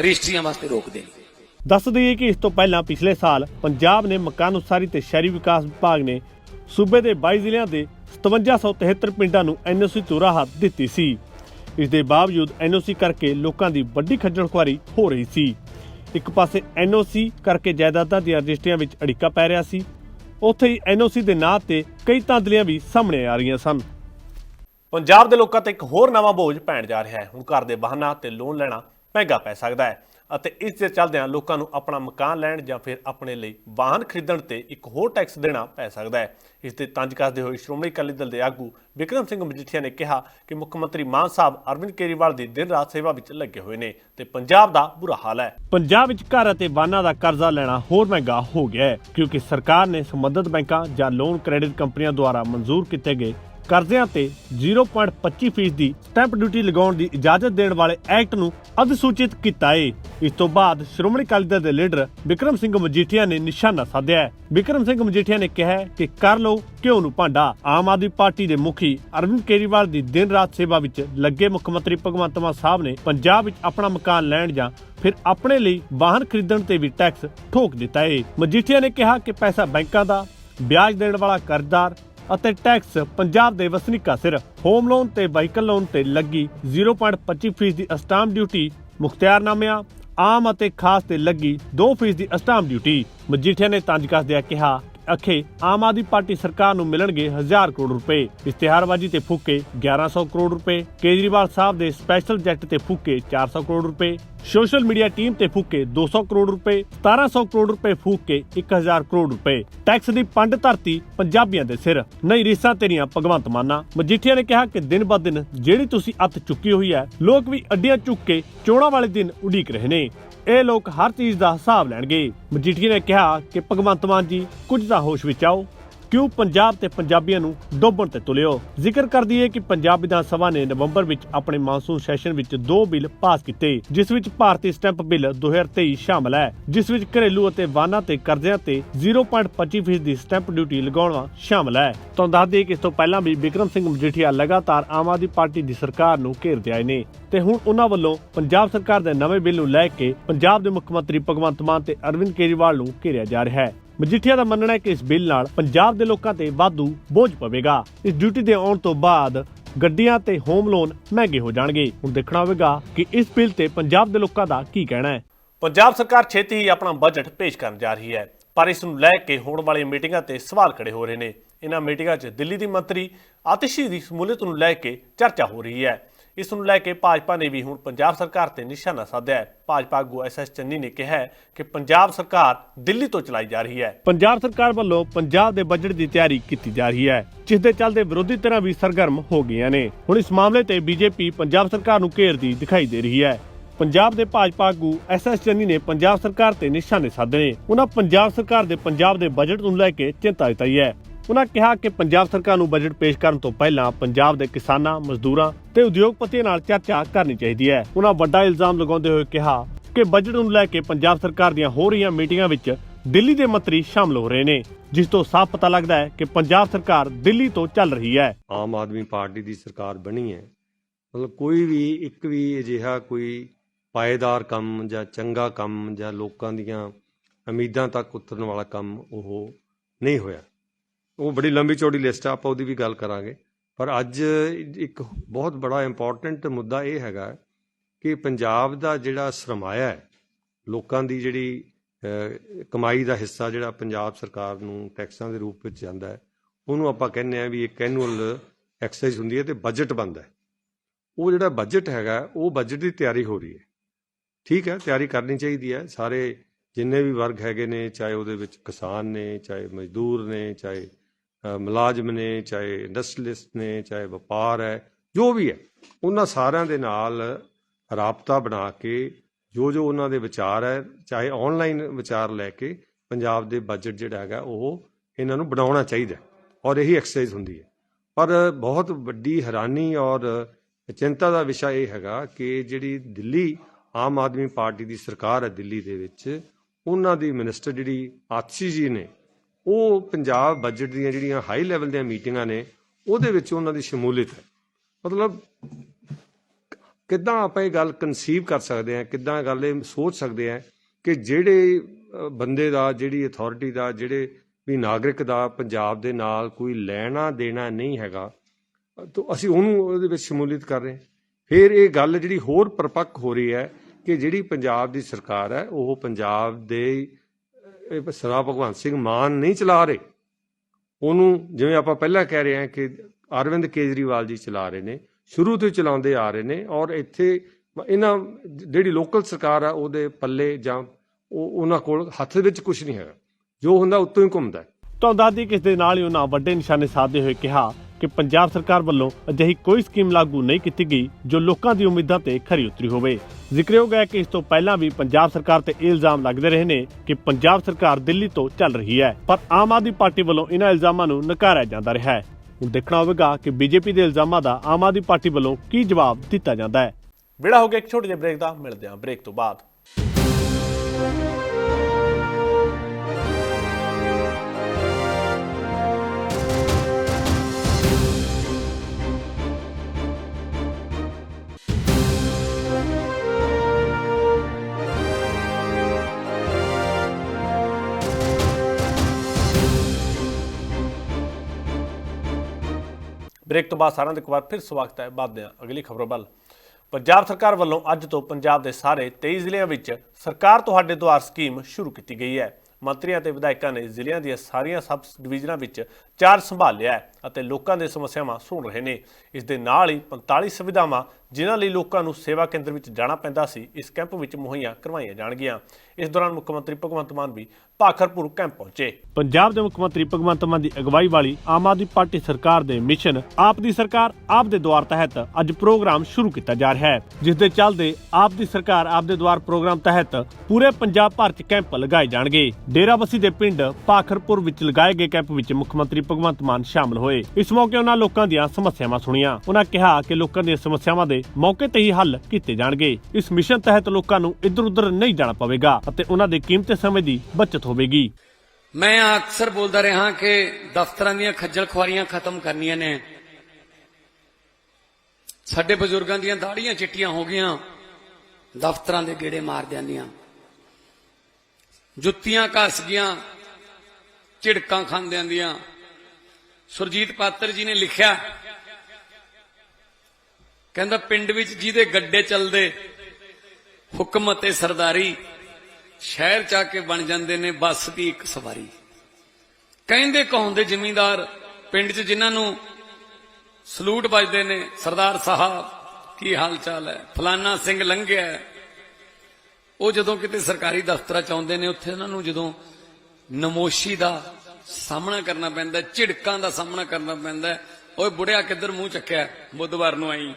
ਰਜਿਸਟਰੀਆਂ ਵਾਸਤੇ ਰੋਕਦੇ ਨਹੀਂ ਦੱਸ ਦਈਏ ਕਿ ਇਸ ਤੋਂ ਪਹਿਲਾਂ ਪਿਛਲੇ ਸਾਲ ਪੰਜਾਬ ਨੇ ਮਕਾਨ ਉਸਾਰੀ ਤੇ ਸ਼ਹਿਰੀ ਵਿਕਾਸ ਵਿਭਾਗ ਨੇ ਸੂਬੇ ਦੇ 22 ਜ਼ਿਲ੍ਹਿਆਂ ਦੇ 5773 ਪਿੰਡਾਂ ਨੂੰ ਐਨਓਸੀ ਤੋਂ ਰਾਹਤ ਦਿੱਤੀ ਸੀ। ਇਸ ਦੇ ਬਾਵਜੂਦ ਐਨਓਸੀ ਕਰਕੇ ਲੋਕਾਂ ਦੀ ਵੱਡੀ ਖੱਜਲ ਖੁਆਰੀ ਹੋ ਰਹੀ ਸੀ। ਇੱਕ ਪਾਸੇ ਐਨਓਸੀ ਕਰਕੇ ਜਾਇਦਾਦਾਂ ਦੀਆਂ ਰਜਿਸਟਰੀਆਂ ਵਿੱਚ ਅੜਿੱਕਾ ਪੈ ਰਿਹਾ ਸੀ, ਉੱਥੇ ਹੀ ਐਨਓਸੀ ਦੇ ਨਾਂ ਤੇ ਕਈ ਧਾਂਦਲੀਆਂ ਵੀ ਸਾਹਮਣੇ ਆ ਰਹੀਆਂ ਸਨ। ਪੰਜਾਬ ਦੇ ਲੋਕਾਂ ਤੇ ਇੱਕ ਹੋਰ ਨਵਾਂ ਬੋਝ ਪੈਣ ਜਾ ਰਿਹਾ ਹੈ। ਹੁਣ ਘਰ ਦੇ ਵਾਹਨਾਂ ਤੇ ਲੋਨ ਲੈਣਾ ਮਹਿੰਗਾ ਪੈ ਸਕਦਾ ਹੈ ਅਤੇ ਇਸ ਦੇ ਚੱਲਦਿਆਂ ਲੋਕਾਂ ਨੂੰ ਆਪਣਾ ਮਕਾਨ ਲੈਣ ਜਾਂ ਫਿਰ ਆਪਣੇ ਲਈ ਵਾਹਨ ਖਰੀਦਣ ਤੇ ਇੱਕ ਹੋਰ ਟੈਕਸ ਦੇਣਾ ਪੈ ਸਕਦਾ ਹੈ। ਇਸ ਤੇ ਤੰਜ ਕੱਸਦੇ ਹੋਏ ਸ਼੍ਰੋਮਣੀ ਅਕਾਲੀ ਦਲ ਦੇ ਆਗੂ ਵਿਕਰਮ ਸਿੰਘ ਮਜੀਠੀਆ ਨੇ ਕਿਹਾ ਕਿ ਮੁੱਖ ਮੰਤਰੀ ਮਾਨ ਸਾਹਿਬ ਅਰਵਿੰਦ ਕੇਜਰੀਵਾਲ ਦੀ ਦਿਨ ਰਾਤ ਸੇਵਾ ਵਿੱਚ ਲੱਗੇ ਹੋਏ ਨੇ ਤੇ ਪੰਜਾਬ ਦਾ ਬੁਰਾ ਹਾਲ ਹੈ। ਪੰਜਾਬ ਵਿੱਚ ਘਰ ਅਤੇ ਵਾਹਨਾਂ ਦਾ ਕਰਜ਼ਾ ਲੈਣਾ ਹੋਰ ਮਹਿੰਗਾ ਹੋ ਗਿਆ ਹੈ, ਕਿਉਂਕਿ ਸਰਕਾਰ ਨੇ ਸੰਬੰਧਿਤ ਬੈਂਕਾਂ ਜਾਂ ਲੋਨ ਕ੍ਰੈਡਿਟ ਕੰਪਨੀਆਂ ਦੁਆਰਾ ਮਨਜ਼ੂਰ ਕੀਤੇ ਗਏ ਕਰਜ਼ਿਆਂ ਤੇ 0.25% ਦੀ ਸਟੈਂਪ ਡਿਊਟੀ ਲਗਾਉਣ ਦੀ ਇਜਾਜ਼ਤ ਦੇਣ ਵਾਲੇ ਐਕਟ ਨੂੰ ਅਧਿਸੂਚਿਤ ਕੀਤਾ ਹੈ ਇਸ ਤੋਂ ਬਾਅਦ ਸ਼੍ਰੋਮਣੀ ਅਕਾਲੀ ਦਲ ਦੇ ਲੀਡਰ ਵਿਕਰਮ ਸਿੰਘ ਮਜੀਠੀਆ ਨੇ ਨਿਸ਼ਾਨਾ ਸਾਧਿਆ ਵਿਕਰਮ ਸਿੰਘ ਮਜੀਠੀਆ ਨੇ ਕਿਹਾ ਕਿ ਕਰ ਲਓ ਕਿਉਂ ਨੂੰ ਭਾਂਡਾ। ਆਮ ਆਦਮੀ ਪਾਰਟੀ ਦੇ ਮੁਖੀ ਅਰਵਿੰਦ ਕੇਜਰੀਵਾਲ ਦੀ ਦਿਨ ਰਾਤ ਸੇਵਾ ਵਿੱਚ ਲੱਗੇ ਮੁੱਖ ਮੰਤਰੀ ਭਗਵੰਤ ਮਾਨ ਸਾਹਿਬ ਨੇ ਪੰਜਾਬ ਵਿੱਚ ਆਪਣਾ ਮਕਾਨ ਲੈਣ ਜਾਂ ਫਿਰ ਆਪਣੇ ਲਈ ਵਾਹਨ ਖਰੀਦਣ ਤੇ ਵੀ ਟੈਕਸ ਠੋਕ ਦਿੱਤਾ ਹੈ ਮਜੀਠੀਆ ਨੇ ਕਿਹਾ ਕਿ ਪੈਸਾ ਬੈਂਕਾਂ ਦਾ, ਵਿਆਜ ਦੇਣ ਵਾਲਾ ਕਰਜ਼ਦਾਰ ਅਤੇ ਟੈਕਸ ਪੰਜਾਬ ਦੇ ਵਸਨੀਕਾਂ ਸਿਰ ਹੋਮ ਲੋਨ ਤੇ ਵਾਹੀਕਲ ਲੋਨ ਤੇ ਲੱਗੀ 0.25% ਦੀ ਅਸਟਾਮ ਡਿਊਟੀ, ਮੁਖਤਿਆਰਨਾਮਿਆਂ, ਆਮ ਅਤੇ ਖਾਸ ਤੇ ਲੱਗੀ 2% ਦੀ ਅਸਟਾਮ ਡਿਊਟੀ। ਮਜੀਠੀਆ ਨੇ ਤੰਜ ਕੱਸਦਿਆਂ ਕਿਹਾ ਅਖੇ ਆਮ ਆਦਮੀ ਪਾਰਟੀ ਸਰਕਾਰ ਨੂੰ ਮਿਲਣਗੇ 1000 ਕਰੋੜ ਰੁਪਏ। ਇਸ਼ਤਿਹਾਰਬਾਜ਼ੀ ਤੇ ਫੂਕੇ 1100 ਕਰੋੜ ਰੁਪਏ। ਕੇਜਰੀਵਾਲ ਸਾਹਿਬ ਦੇ ਸਪੈਸ਼ਲ ਜੈਟ ਤੇ ਫੂਕੇ 400 ਕਰੋੜ ਰੁਪਏ। ਸੋਸ਼ਲ ਮੀਡੀਆ ਟੀਮ ਤੇ ਫੂਕੇ 200 ਕਰੋੜ ਰੁਪਏ। 1700 ਕਰੋੜ ਰੁਪਏ ਫੂਕ ਕੇ 1000 ਕਰੋੜ ਰੁਪਏ। ਟੈਕਸ ਦੀ ਪੰਡ ਧਰਤੀ ਪੰਜਾਬੀਆਂ ਦੇ ਸਿਰ। ਨਹੀਂ ਰੀਸਾਂ ਤੇਰੀਆਂ ਭਗਵੰਤ ਮਾਨਾ। ਮਜੀਠੀਆ ਨੇ ਕਿਹਾ ਕਿ ਦਿਨ ਬਦ ਦਿਨ ਜਿਹੜੀ ਤੁਸੀਂ ਅੱਤ ਚੁੱਕੀ ਹੋਈ ਹੈ, ਲੋਕ ਵੀ ਅੱਡੀਆਂ ਚੁੱਕ ਕੇ ਚੋਣਾਂ ਵਾਲੇ ਦਿਨ ਉਡੀਕ ਰਹੇ ਨੇ। ਇਹ ਲੋਕ ਹਰ ਚੀਜ਼ ਦਾ ਹਿਸਾਬ ਲੈਣਗੇ। ਮਜੀਠੀਆ ਨੇ ਕਿਹਾ ਕਿ ਭਗਵੰਤ ਮਾਨ ਜੀ, ਕੁਝ ਤਾਂ ਹੋਸ਼ ਵਿੱਚ ਆਓ। ਕਿਉਂ ਪੰਜਾਬ ਤੇ ਪੰਜਾਬੀਆਂ ਨੂੰ ਡੋਬਣ ਤੇ ਤੁਲਿਓ? ਜ਼ਿਕਰ ਕਰ ਦਈਏ ਕਿ ਪੰਜਾਬ ਵਿਧਾਨ ਸਭਾ ਨੇ ਨਵੰਬਰ ਵਿੱਚ ਆਪਣੇ ਮਾਨਸੂਨ ਸੈਸ਼ਨ ਵਿੱਚ ਦੋ ਬਿੱਲ ਪਾਸ ਕੀਤੇ, ਜਿਸ ਵਿੱਚ ਭਾਰਤੀ ਸਟੈਂਪ ਬਿੱਲ 2023 ਸ਼ਾਮਲ ਹੈ, ਜਿਸ ਵਿੱਚ ਘਰੇਲੂ ਅਤੇ ਵਾਹਨਾਂ ਤੇ ਕਰਜ਼ਿਆਂ ਤੇ 0.25% ਦੀ ਸਟੈਂਪ ਡਿਊਟੀ ਲਗਾਉਣਾ ਸ਼ਾਮਲ ਹੈ। ਤੁਹਾਨੂੰ ਦੱਸ ਦਈਏ ਕਿ ਇਸ ਤੋਂ ਪਹਿਲਾਂ ਵੀ ਵਿਕਰਮ ਸਿੰਘ ਮਜੀਠੀਆ ਲਗਾਤਾਰ ਆਮ ਆਦਮੀ ਪਾਰਟੀ ਦੀ ਸਰਕਾਰ ਨੂੰ ਘੇਰਦੇ ਆਏ ਨੇ ਤੇ ਹੁਣ ਉਹਨਾਂ ਵੱਲੋਂ ਪੰਜਾਬ ਸਰਕਾਰ ਦੇ ਨਵੇਂ ਬਿੱਲ ਨੂੰ ਲੈ ਕੇ ਪੰਜਾਬ ਦੇ ਮੁੱਖ ਮੰਤਰੀ ਭਗਵੰਤ ਮਾਨ ਤੇ ਅਰਵਿੰਦ ਕੇਜਰੀਵਾਲ ਨੂੰ ਘੇਰਿਆ ਜਾ ਰਿਹਾ ਹੈ। ਮਜੀਠੀਆ ਦਾ ਮੰਨਣਾ ਹੈ ਕਿ ਇਸ ਬਿੱਲ ਨਾਲ ਪੰਜਾਬ ਦੇ ਲੋਕਾਂ ਤੇ ਵਾਧੂ ਬੋਝ ਪਵੇਗਾ। ਇਸ ਡਿਊਟੀ ਦੇ ਆਉਣ ਤੋਂ ਬਾਅਦ ਗੱਡੀਆਂ ਤੇ ਹੋਮ ਲੋਨ ਮਹਿੰਗੇ ਹੋ ਜਾਣਗੇ। ਹੁਣ ਦੇਖਣਾ ਹੋਵੇਗਾ ਕਿ ਇਸ ਬਿੱਲ ਤੇ ਪੰਜਾਬ ਦੇ ਲੋਕਾਂ ਦਾ ਕੀ ਕਹਿਣਾ ਹੈ। ਪੰਜਾਬ ਸਰਕਾਰ ਛੇਤੀ ਹੀ ਆਪਣਾ ਬਜਟ ਪੇਸ਼ ਕਰਨ ਜਾ ਰਹੀ ਹੈ, ਪਰ ਇਸ ਨੂੰ ਲੈ ਕੇ ਹੋਣ ਵਾਲੀਆਂ ਮੀਟਿੰਗਾਂ ਤੇ ਸਵਾਲ ਖੜੇ ਹੋ ਰਹੇ ਨੇ। ਇਹਨਾਂ ਮੀਟਿੰਗਾਂ 'ਚ ਦਿੱਲੀ ਦੀ ਮੰਤਰੀ ਆਤਿਸ਼ੀ ਦੀ ਸਮੂਲੀਅਤ ਨੂੰ ਲੈ ਕੇ ਚਰਚਾ ਹੋ ਰਹੀ ਹੈ। ਇਸ ਨੂੰ ਲੈ ਕੇ ਭਾਜਪਾ ਨੇ ਵੀ ਹੁਣ ਪੰਜਾਬ ਸਰਕਾਰ ਤੇ ਨਿਸ਼ਾਨਾ ਸਾਧਿਆ ਹੈ। ਭਾਜਪਾ ਆਗੂ ਐਸਐਸ ਚੰਨੀ ਨੇ ਕਿਹਾ ਹੈ ਕਿ ਪੰਜਾਬ ਸਰਕਾਰ ਦਿੱਲੀ ਤੋਂ ਚਲਾਈ ਜਾ ਰਹੀ ਹੈ। ਪੰਜਾਬ ਸਰਕਾਰ ਵੱਲੋਂ ਪੰਜਾਬ ਦੇ ਬਜਟ ਦੀ ਤਿਆਰੀ ਕੀਤੀ ਜਾ ਰਹੀ ਹੈ, ਜਿਸ ਦੇ ਚੱਲਦੇ ਵਿਰੋਧੀ ਧਿਰਾਂ ਵੀ ਸਰਗਰਮ ਹੋ ਗਈਆਂ ਨੇ। ਹੁਣ ਇਸ ਮਾਮਲੇ ਤੇ ਬੀਜੇਪੀ ਪੰਜਾਬ ਸਰਕਾਰ ਨੂੰ ਘੇਰਦੀ ਦਿਖਾਈ ਦੇ ਰਹੀ ਹੈ। ਪੰਜਾਬ ਦੇ ਭਾਜਪਾ ਆਗੂ ਐਸਐਸ ਚੰਨੀ ਨੇ ਪੰਜਾਬ ਸਰਕਾਰ ਤੇ ਨਿਸ਼ਾਨੇ ਸਾਧੇ ਨੇ ਉਹਨਾਂ ਪੰਜਾਬ ਸਰਕਾਰ ਦੇ ਪੰਜਾਬ ਦੇ ਬਜਟ ਨੂੰ ਲੈ ਕੇ ਚਿੰਤਾ ਜਤਾਈ ਹੈ। ਉਹਨਾਂ ਕਿਹਾ ਕਿ ਪੰਜਾਬ ਸਰਕਾਰ ਨੂੰ ਬਜਟ ਪੇਸ਼ ਕਰਨ ਤੋਂ ਪਹਿਲਾਂ ਪੰਜਾਬ ਦੇ ਕਿਸਾਨਾਂ, ਮਜ਼ਦੂਰਾਂ ਤੇ ਉਦਯੋਗਪਤੀਆਂ ਨਾਲ ਚਰਚਾ ਕਰਨੀ ਚਾਹੀਦੀ ਹੈ। ਉਹਨਾਂ ਵੱਡਾ ਇਲਜ਼ਾਮ ਲਗਾਉਂਦੇ ਹੋਏ ਕਿਹਾ ਕਿ ਬਜਟ ਨੂੰ ਲੈ ਕੇ ਪੰਜਾਬ ਸਰਕਾਰ ਦੀਆਂ ਹੋ ਰਹੀਆਂ ਮੀਟਿੰਗਾਂ ਵਿੱਚ ਦਿੱਲੀ ਦੇ ਮੰਤਰੀ ਸ਼ਾਮਲ ਹੋ ਰਹੇ ਨੇ, ਜਿਸ ਤੋਂ ਸਾਫ਼ ਪਤਾ ਲੱਗਦਾ ਹੈ ਕਿ ਪੰਜਾਬ ਸਰਕਾਰ ਦਿੱਲੀ ਤੋਂ ਚੱਲ ਰਹੀ ਹੈ। ਆਮ ਆਦਮੀ ਪਾਰਟੀ ਦੀ ਸਰਕਾਰ ਬਣੀ ਹੈ। ਮਤਲਬ ਕੋਈ ਵੀ ਇੱਕ ਵੀ ਅਜਿਹਾ ਕੋਈ ਪਾਏਦਾਰ ਕੰਮ ਜਾਂ ਚੰਗਾ ਕੰਮ ਜਾਂ ਲੋਕਾਂ ਦੀਆਂ ਉਮੀਦਾਂ ਤੱਕ ਉਤਰਨ ਵਾਲਾ ਕੰਮ ਉਹ ਨਹੀਂ ਹੋਇਆ। ਉਹ ਬੜੀ ਲੰਬੀ ਚੌੜੀ ਲਿਸਟ ਆ, ਆਪਾਂ ਉਹਦੀ ਵੀ ਗੱਲ ਕਰਾਂਗੇ। ਪਰ ਅੱਜ ਇੱਕ ਬਹੁਤ ਬੜਾ ਇੰਪੋਰਟੈਂਟ ਮੁੱਦਾ ਇਹ ਹੈਗਾ ਕਿ ਪੰਜਾਬ ਦਾ ਜਿਹੜਾ ਸਰਮਾਇਆ ਹੈ, ਲੋਕਾਂ ਦੀ ਜਿਹੜੀ ਕਮਾਈ ਦਾ ਹਿੱਸਾ ਜਿਹੜਾ ਪੰਜਾਬ ਸਰਕਾਰ ਨੂੰ ਟੈਕਸਾਂ ਦੇ ਰੂਪ ਵਿੱਚ ਜਾਂਦਾ ਹੈ, ਉਹਨੂੰ ਆਪਾਂ ਕਹਿੰਦੇ ਆ ਵੀ ਇੱਕ ਐਨੂਅਲ ਐਕਸਰਸਾਈਜ਼ ਹੁੰਦੀ ਹੈ ਤੇ ਬਜਟ ਬਣਦਾ ਹੈ। ਉਹ ਜਿਹੜਾ ਬਜਟ ਹੈਗਾ, ਉਹ ਬਜਟ ਦੀ ਤਿਆਰੀ ਹੋ ਰਹੀ ਹੈ। ਠੀਕ ਹੈ, ਤਿਆਰੀ ਕਰਨੀ ਚਾਹੀਦੀ ਹੈ। ਸਾਰੇ ਜਿੰਨੇ ਵੀ ਵਰਗ ਹੈਗੇ ਨੇ, ਚਾਹੇ ਉਹਦੇ ਵਿੱਚ ਕਿਸਾਨ ਨੇ, ਚਾਹੇ ਮਜ਼ਦੂਰ ਨੇ, ਚਾਹੇ ਮੁਲਾਜ਼ਮ ਨੇ, ਚਾਹੇ ਇੰਡਸਟਰੀਲਿਸਟ ਨੇ, ਚਾਹੇ ਵਪਾਰ ਹੈ, ਜੋ ਵੀ ਹੈ, ਉਹਨਾਂ ਸਾਰਿਆਂ ਦੇ ਨਾਲ ਰਾਬਤਾ ਬਣਾ ਕੇ, ਜੋ ਜੋ ਉਹਨਾਂ ਦੇ ਵਿਚਾਰ ਹੈ, ਚਾਹੇ ਆਨਲਾਈਨ ਵਿਚਾਰ ਲੈ ਕੇ, ਪੰਜਾਬ ਦੇ ਬਜਟ ਜਿਹੜਾ ਹੈਗਾ, ਉਹ ਇਹਨਾਂ ਨੂੰ ਬਣਾਉਣਾ ਚਾਹੀਦਾ ਔਰ ਇਹੀ ਐਕਸਰਸਾਈਜ਼ ਹੁੰਦੀ ਹੈ। ਪਰ ਬਹੁਤ ਵੱਡੀ ਹੈਰਾਨੀ ਔਰ ਚਿੰਤਾ ਦਾ ਵਿਸ਼ਾ ਇਹ ਹੈਗਾ ਕਿ ਜਿਹੜੀ ਦਿੱਲੀ ਆਮ ਆਦਮੀ ਪਾਰਟੀ ਦੀ ਸਰਕਾਰ ਹੈ ਦਿੱਲੀ ਦੇ ਵਿੱਚ, ਉਹਨਾਂ ਦੀ ਮਿਨਿਸਟਰ ਜਿਹੜੀ ਆਤਸ਼ੀ ਜੀ ਨੇ ਉਹ ਪੰਜਾਬ ਬਜਟ ਦੀਆਂ ਜਿਹੜੀਆਂ ਹਾਈ ਲੈਵਲ ਦੀਆਂ ਮੀਟਿੰਗਾਂ ਨੇ, ਉਹਦੇ ਵਿੱਚ ਉਹਨਾਂ ਦੀ ਸ਼ਮੂਲੀਅਤ ਹੈ। ਮਤਲਬ ਕਿੱਦਾਂ ਆਪਾਂ ਇਹ ਗੱਲ ਕਨਸੀਵ ਕਰ ਸਕਦੇ ਹਾਂ, ਕਿੱਦਾਂ ਗੱਲ ਇਹ ਸੋਚ ਸਕਦੇ ਹਾਂ ਕਿ ਜਿਹੜੇ ਬੰਦੇ ਦਾ, ਜਿਹੜੀ ਅਥਾਰਟੀ ਦਾ, ਜਿਹੜੇ ਵੀ ਨਾਗਰਿਕ ਦਾ ਪੰਜਾਬ ਦੇ ਨਾਲ ਕੋਈ ਲੈਣਾ ਦੇਣਾ ਨਹੀਂ ਹੈਗਾ, ਤਾਂ ਅਸੀਂ ਉਹਨੂੰ ਉਹਦੇ ਵਿੱਚ ਸ਼ਮੂਲੀਅਤ ਕਰ ਰਹੇ ਹਾਂ। ਫਿਰ ਇਹ ਗੱਲ ਜਿਹੜੀ ਹੋਰ ਪਰਪੱਕ ਹੋ ਰਹੀ ਹੈ ਕਿ ਜਿਹੜੀ ਪੰਜਾਬ ਦੀ ਸਰਕਾਰ ਹੈ, ਉਹ ਪੰਜਾਬ ਦੇ ਇਹ ਭਗਵੰਤ ਸਿੰਘ ਮਾਨ ਨਹੀਂ ਚਲਾ ਰਹੇ। ਉਹਨੂੰ ਜਿਵੇਂ ਆਪਾਂ ਪਹਿਲਾਂ ਕਹਿ ਰਹੇ ਹਾਂ ਕਿ ਅਰਵਿੰਦ ਕੇਜਰੀਵਾਲ ਜੀ ਚਲਾ ਰਹੇ ਨੇ, ਸ਼ੁਰੂ ਤੋਂ ਹੀ ਚਲਾਉਂਦੇ ਆ ਰਹੇ ਨੇ ਔਰ ਇੱਥੇ ਇਹਨਾਂ ਜਿਹੜੀ ਲੋਕਲ ਸਰਕਾਰ ਆ, ਉਹਦੇ ਪੱਲੇ ਜਾਂ ਉਹ ਉਹਨਾਂ ਕੋਲ ਹੱਥ ਵਿੱਚ ਕੁਝ ਨਹੀਂ ਹੈਗਾ। ਜੋ ਹੁੰਦਾ ਉੱਤੋਂ ਹੀ ਘੁੰਮਦਾ ਹੈ। ਤਾਂ ਦਾਦੀ ਕਿਸ ਦੇ ਨਾਲ ਹੀ ਉਹਨਾਂ ਵੱਡੇ ਨਿਸ਼ਾਨੇ ਸਾਧਦੇ ਹੋਏ ਕਿਹਾ ਕਿ ਪੰਜਾਬ ਸਰਕਾਰ ਵੱਲੋਂ ਅਜਿਹੀ ਕੋਈ ਸਕੀਮ ਲਾਗੂ ਨਹੀਂ ਕੀਤੀ ਗਈ ਜੋ ਲੋਕਾਂ ਦੀ ਉਮੀਦਾਂ ਤੇ ਖਰੀ ਉਤਰੀ ਹੋਵੇ। ਜ਼ਿਕਰਯੋਗ ਹੈ ਕਿ ਇਸ ਤੋਂ ਪਹਿਲਾਂ ਵੀ ਪੰਜਾਬ ਸਰਕਾਰ ਤੇ ਇਲਜ਼ਾਮ ਲੱਗਦੇ ਰਹੇ ਨੇ ਕਿ ਪੰਜਾਬ ਸਰਕਾਰ ਦਿੱਲੀ ਤੋਂ ਚੱਲ ਰਹੀ ਹੈ, ਪਰ ਆਮ ਆਦਮੀ ਪਾਰਟੀ ਵੱਲੋਂ ਇਹਨਾਂ ਇਲਜ਼ਾਮਾਂ ਨੂੰ ਨਕਾਰਿਆ ਜਾਂਦਾ ਰਿਹਾ ਹੈ। ਹੁਣ ਦੇਖਣਾ ਹੋਵੇਗਾ ਕਿ ਬੀਜੇਪੀ ਦੇ ਇਲਜ਼ਾਮਾਂ ਦਾ ਆਮ ਆਦਮੀ ਪਾਰਟੀ ਵੱਲੋਂ ਕੀ ਜਵਾਬ ਦਿੱਤਾ ਜਾਂਦਾ ਹੈ। ਵੇਲਾ ਹੋ ਗਿਆ ਇੱਕ ਛੋਟੇ ਜਿਹੇ ਬ੍ਰੇਕ ਦਾ, ਮਿਲਦੇ ਹਾਂ ਬ੍ਰੇਕ ਤੋਂ ਬਾਅਦ। ਬ੍ਰੇਕ ਤੋਂ ਬਾਅਦ ਸਾਰਿਆਂ ਦਾ ਇੱਕ ਵਾਰ ਫਿਰ ਸਵਾਗਤ ਹੈ। ਬਾਅਦ ਅਗਲੀ ਖਬਰ ਵੱਲ। ਪੰਜਾਬ ਸਰਕਾਰ ਵੱਲੋਂ ਅੱਜ ਤੋਂ ਪੰਜਾਬ ਦੇ ਸਾਰੇ 23 ਜ਼ਿਲ੍ਹਿਆਂ ਵਿੱਚ ਸਰਕਾਰ ਤੁਹਾਡੇ ਦੁਆਰ ਸਕੀਮ ਸ਼ੁਰੂ ਕੀਤੀ ਗਈ ਹੈ। ਮੰਤਰੀਆਂ ਤੇ ਵਿਧਾਇਕਾਂ ਨੇ ਜ਼ਿਲ੍ਹਿਆਂ ਦੀਆਂ ਸਾਰੀਆਂ ਸਬ ਡਿਵੀਜ਼ਨਾਂ ਵਿੱਚ ਚਾਰ ਸੰਭਾਲਿਆ ਹੈ ਅਤੇ ਲੋਕਾਂ ਦੇ ਸਮੱਸਿਆਵਾਂ ਸੁਣ ਰਹੇ ਨੇ। ਇਸ ਦੇ ਨਾਲ ਹੀ 45 ਸੁਵਿਧਾਵਾਂ ਜਿਨ੍ਹਾਂ ਲਈ ਲੋਕਾਂ ਨੂੰ ਸੇਵਾ ਕੇਂਦਰ ਵਿੱਚ ਜਾਣਾ ਪੈਂਦਾ ਸੀ, ਇਸ ਕੈਂਪ ਵਿੱਚ ਮੁਹੱਈਆ ਕਰਵਾਈਆਂ ਜਾਣਗੀਆਂ। ਇਸ ਦੌਰਾਨ ਮੁੱਖ ਮੰਤਰੀ ਭਗਵੰਤ ਮਾਨ ਵੀ ਭਾਖਰਪੁਰ ਕੈਂਪ ਪਹੁੰਚੇ। ਪੰਜਾਬ ਦੇ ਮੁੱਖ ਮੰਤਰੀ ਭਗਵੰਤ ਮਾਨ ਦੀ ਅਗਵਾਈ ਵਾਲੀ ਆਮ ਆਦਮੀ ਪਾਰਟੀ ਸਰਕਾਰ ਦੇ ਮਿਸ਼ਨ, ਆਪ ਦੀ ਸਰਕਾਰ, ਆਪ ਦੇ ਦੁਆਰ ਤਹਿਤ ਅੱਜ ਪ੍ਰੋਗਰਾਮ ਸ਼ੁਰੂ ਕੀਤਾ ਜਾ ਰਿਹਾ ਹੈ। ਜਿਸ ਦੇ ਚੱਲਦੇ ਆਪ ਦੀ ਸਰਕਾਰ, ਆਪ ਦੇ ਦੁਆਰ ਪ੍ਰੋਗਰਾਮ ਤਹਿਤ ਪੂਰੇ ਪੰਜਾਬ ਭਰ 'ਚ ਕੈਂਪ ਲਗਾਏ ਜਾਣਗੇ। ਡੇਰਾਬੱਸੀ ਦੇ ਪਿੰਡ ਭਾਖਰਪੁਰ ਵਿੱਚ ਲਗਾਏ ਗਏ ਕੈਂਪ ਵਿੱਚ ਮੁੱਖ ਮੰਤਰੀ ਭਗਵੰਤ ਮਾਨ ਸ਼ਾਮਲ ਹੋਏ। ਇਸ ਮੌਕੇ ਉਹਨਾਂ ਲੋਕਾਂ ਦੀਆਂ ਸਮੱਸਿਆਵਾਂ ਸੁਣੀਆਂ। ਉਹਨਾਂ ਕਿਹਾ ਕਿ ਲੋਕਾਂ ਦੀਆਂ ਸਮੱਸਿਆਵਾਂ ਦੇ ਮੌਕੇ ਤੇ ਹੀ ਹੱਲ ਕੀਤੇ ਜਾਣਗੇ। ਇਸ ਮਿਸ਼ਨ ਤਹਿਤ ਲੋਕਾਂ ਨੂੰ ਇੱਧਰ-ਉੱਧਰ ਨਹੀਂ ਜਾਣਾ ਪਵੇਗਾ ਅਤੇ ਉਹਨਾਂ ਦੇ ਕੀਮਤੀ ਸਮੇਂ ਦੀ ਬਚਤ ਹੋਵੇਗੀ। ਮੈਂ ਅਕਸਰ ਬੋਲਦਾ ਰਿਹਾ ਕਿ ਦਫ਼ਤਰਾਂ ਦੀਆਂ ਖੱਜਲ ਖੁਆਰੀਆਂ ਖਤਮ ਕਰਨੀਆਂ ਨੇ। ਸਾਡੇ ਬਜ਼ੁਰਗਾਂ ਦੀਆਂ ਦਾੜੀਆਂ ਚਿੱਟੀਆਂ ਹੋ ਗਈਆਂ। ਦਫ਼ਤਰਾਂ ਦੇ ਗੇੜੇ ਮਾਰ ਦਿਆਂਦੀਆਂ। ਜੁੱਤੀਆਂ ਘਸ ਗਈਆਂ। ਝਿੜਕਾਂ ਖਾਂਦਿਆਂ ਦੀਆਂ। ਸੁਰਜੀਤ ਪਾਤਰ ਜੀ ਨੇ ਲਿਖਿਆ ਕਹਿੰਦਾ ਪਿੰਡ ਵਿੱਚ ਜਿਹਦੇ ਗੱਡੇ ਚੱਲਦੇ, ਹੁਕਮ ਅਤੇ ਸਰਦਾਰੀ, ਸ਼ਹਿਰ ਚ ਆ ਕੇ ਬਣ ਜਾਂਦੇ ਨੇ, ਬੱਸ ਦੀ ਇੱਕ ਸਵਾਰੀ। ਕਹਿੰਦੇ ਕਹਾਉਂਦੇ ਜ਼ਿਮੀਂਦਾਰ, ਪਿੰਡ 'ਚ ਜਿਨ੍ਹਾਂ ਨੂੰ ਸਲੂਟ ਵੱਜਦੇ ਨੇ, ਸਰਦਾਰ ਸਾਹਿਬ, ਕੀ ਹਾਲ ਚਾਲ ਹੈ? ਫਲਾਨਾ ਸਿੰਘ ਲੰਘਿਆ ਉਹ ਜਦੋਂ ਕਿਤੇ ਸਰਕਾਰੀ ਦਫ਼ਤਰਾਂ ਚ ਆਉਂਦੇ ਨੇ, ਉੱਥੇ ਉਹਨਾਂ ਨੂੰ ਜਦੋਂ ਨਮੋਸ਼ੀ ਦਾ ਸਾਹਮਣਾ ਕਰਨਾ ਪੈਂਦਾ, ਝਿੜਕਾਂ ਦਾ ਸਾਹਮਣਾ ਕਰਨਾ ਪੈਂਦਾ ਹੈ। ਓਏ ਬੁੜਿਆ ਕਿੱਧਰ ਮੂੰਹ ਚੱਕਿਆ? ਬੁੱਧਵਾਰ ਨੂੰ ਆਈ।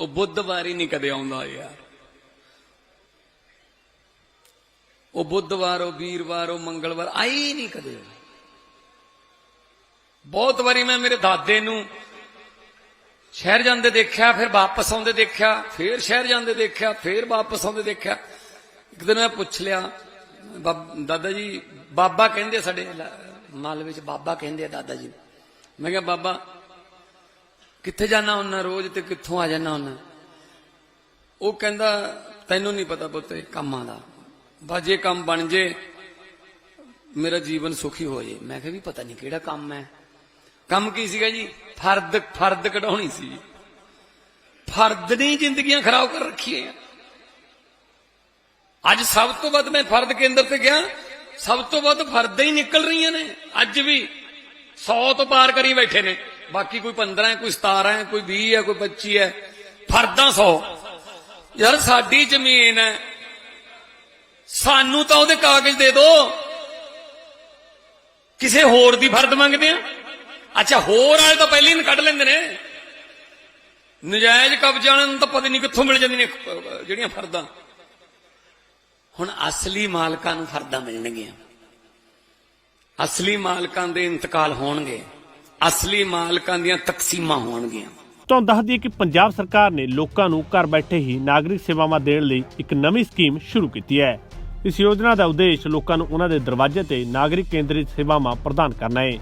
ਉਹ ਬੁੱਧਵਾਰ ਹੀ ਨਹੀਂ ਕਦੇ ਆਉਂਦਾ ਯਾਰ। ਉਹ ਬੁੱਧਵਾਰ, ਉਹ ਵੀਰਵਾਰ, ਉਹ ਮੰਗਲਵਾਰ ਆਈ ਨਹੀਂ ਕਦੇ। ਬਹੁਤ ਵਾਰੀ ਮੈਂ ਮੇਰੇ ਦਾਦੇ ਨੂੰ ਸ਼ਹਿਰ ਜਾਂਦੇ ਦੇਖਿਆ, ਫਿਰ ਵਾਪਸ ਆਉਂਦੇ ਦੇਖਿਆ, ਫਿਰ ਸ਼ਹਿਰ ਜਾਂਦੇ ਦੇਖਿਆ, ਫਿਰ ਵਾਪਸ ਆਉਂਦੇ ਦੇਖਿਆ। ਇੱਕ ਦਿਨ ਮੈਂ ਪੁੱਛ ਲਿਆ, ਬਾਬ- ਦਾਦਾ ਜੀ, ਬਾਬਾ ਕਹਿੰਦੇ ਸਾਡੇ ਲ- ਵਿੱਚ ਬਾਬਾ ਕਹਿੰਦੇ ਆ ਦਾਦਾ ਜੀ ਮੈਂ ਕਿਹਾ, ਬਾਬਾ ਕਿੱਥੇ ਜਾਣਾ ਹੁੰਨਾ ਰੋਜ਼ ਤੇ ਕਿੱਥੋਂ ਆ ਜਾਣਾ ਹੁੰਨਾ ਉਹ ਕਹਿੰਦਾ, ਤੈਨੂੰ ਨਹੀਂ ਪਤਾ ਪੁੱਤ ਕੰਮਾਂ ਦਾ। ਬਸ ਜੇ ਕੰਮ ਬਣ ਜੇ, ਮੇਰਾ ਜੀਵਨ ਸੁਖੀ ਹੋ ਜੇ। ਮੈਂ ਕਿਹਾ, ਵੀ ਪਤਾ ਨਹੀਂ ਕਿਹੜਾ ਕੰਮ ਹੈ। ਕੰਮ ਕੀ ਸੀਗਾ ਜੀ? ਫਰਦ ਫਰਦ ਕਢਾਉਣੀ ਸੀ। ਫਰਦ ਨਹੀਂ ਜ਼ਿੰਦਗੀਆਂ ਖਰਾਬ ਕਰ ਰੱਖੀਆਂ। ਅੱਜ ਸਭ ਤੋਂ ਵੱਧ ਮੈਂ ਫਰਦ ਕੇਂਦਰ ਤੇ ਗਿਆ। ਸਭ ਤੋਂ ਵੱਧ ਫਰਦਾਂ ਹੀ ਨਿਕਲ ਰਹੀਆਂ ਨੇ। ਅੱਜ ਵੀ 100 ਤੋਂ ਪਾਰ ਕਰੀ ਬੈਠੇ ਨੇ। ਬਾਕੀ ਕੋਈ 15 ਹੈ, ਕੋਈ 17 ਹੈ, ਕੋਈ 20 ਹੈ, ਕੋਈ 25 ਹੈ ਫਰਦਾਂ 100 ਯਾਰ ਸਾਡੀ ਜ਼ਮੀਨ ਹੈ। ਸਾਨੂੰ ਤਾਂ ਉਹਦੇ ਕਾਗਜ਼ ਦੇ ਦਿਓ ਕਿਸੇ ਹੋਰ ਦੀ ਫਰਦ ਮੰਗਦੇ ਆ। ਅੱਛਾ, ਹੋਰ ਵਾਲੇ ਤਾਂ ਪਹਿਲਾਂ ਹੀ ਕੱਢ ਲੈਂਦੇ ਨੇ। ਨਜਾਇਜ਼ ਕਬਜ਼ਾਂ ਨੂੰ ਤਾਂ ਪਤਾ ਨਹੀਂ ਕਿੱਥੋਂ ਮਿਲ ਜਾਂਦੀਆਂ ਨੇ ਜਿਹੜੀਆਂ ਫਰਦਾਂ ਹੁਣ ਅਸਲੀ ਮਾਲਕਾਂ ਨੂੰ ਫਰਦਾਂ ਮਿਲਣਗੀਆਂ। ਅਸਲੀ ਮਾਲਕਾਂ ਦੇ ਇੰਤਕਾਲ ਹੋਣਗੇ। ਅਸਲੀ ਮਾਲਕਾਂ ਦੀਆਂ ਤਕਸੀਮਾਂ ਹੋਣਗੀਆਂ। ਤੁਹਾਨੂੰ ਦੱਸ ਦਈਏ ਕਿ ਪੰਜਾਬ ਸਰਕਾਰ ਨੇ ਲੋਕਾਂ ਨੂੰ ਘਰ ਬੈਠੇ ਹੀ ਨਾਗਰਿਕ ਸੇਵਾਵਾਂ ਦੇਣ ਲਈ ਇੱਕ ਨਵੀਂ ਸਕੀਮ ਸ਼ੁਰੂ ਕੀਤੀ ਹੈ। ਇਸ ਯੋਜਨਾ ਦਾ ਉਦੇਸ਼ ਲੋਕਾਂ ਨੂੰ ਉਹਨਾਂ ਦੇ ਦਰਵਾਜ਼ੇ ਤੇ ਨਾਗਰਿਕ ਕੇਂਦਰਿਤ ਸੇਵਾਵਾਂ ਪ੍ਰਦਾਨ ਕਰਨਾ ਹੈ।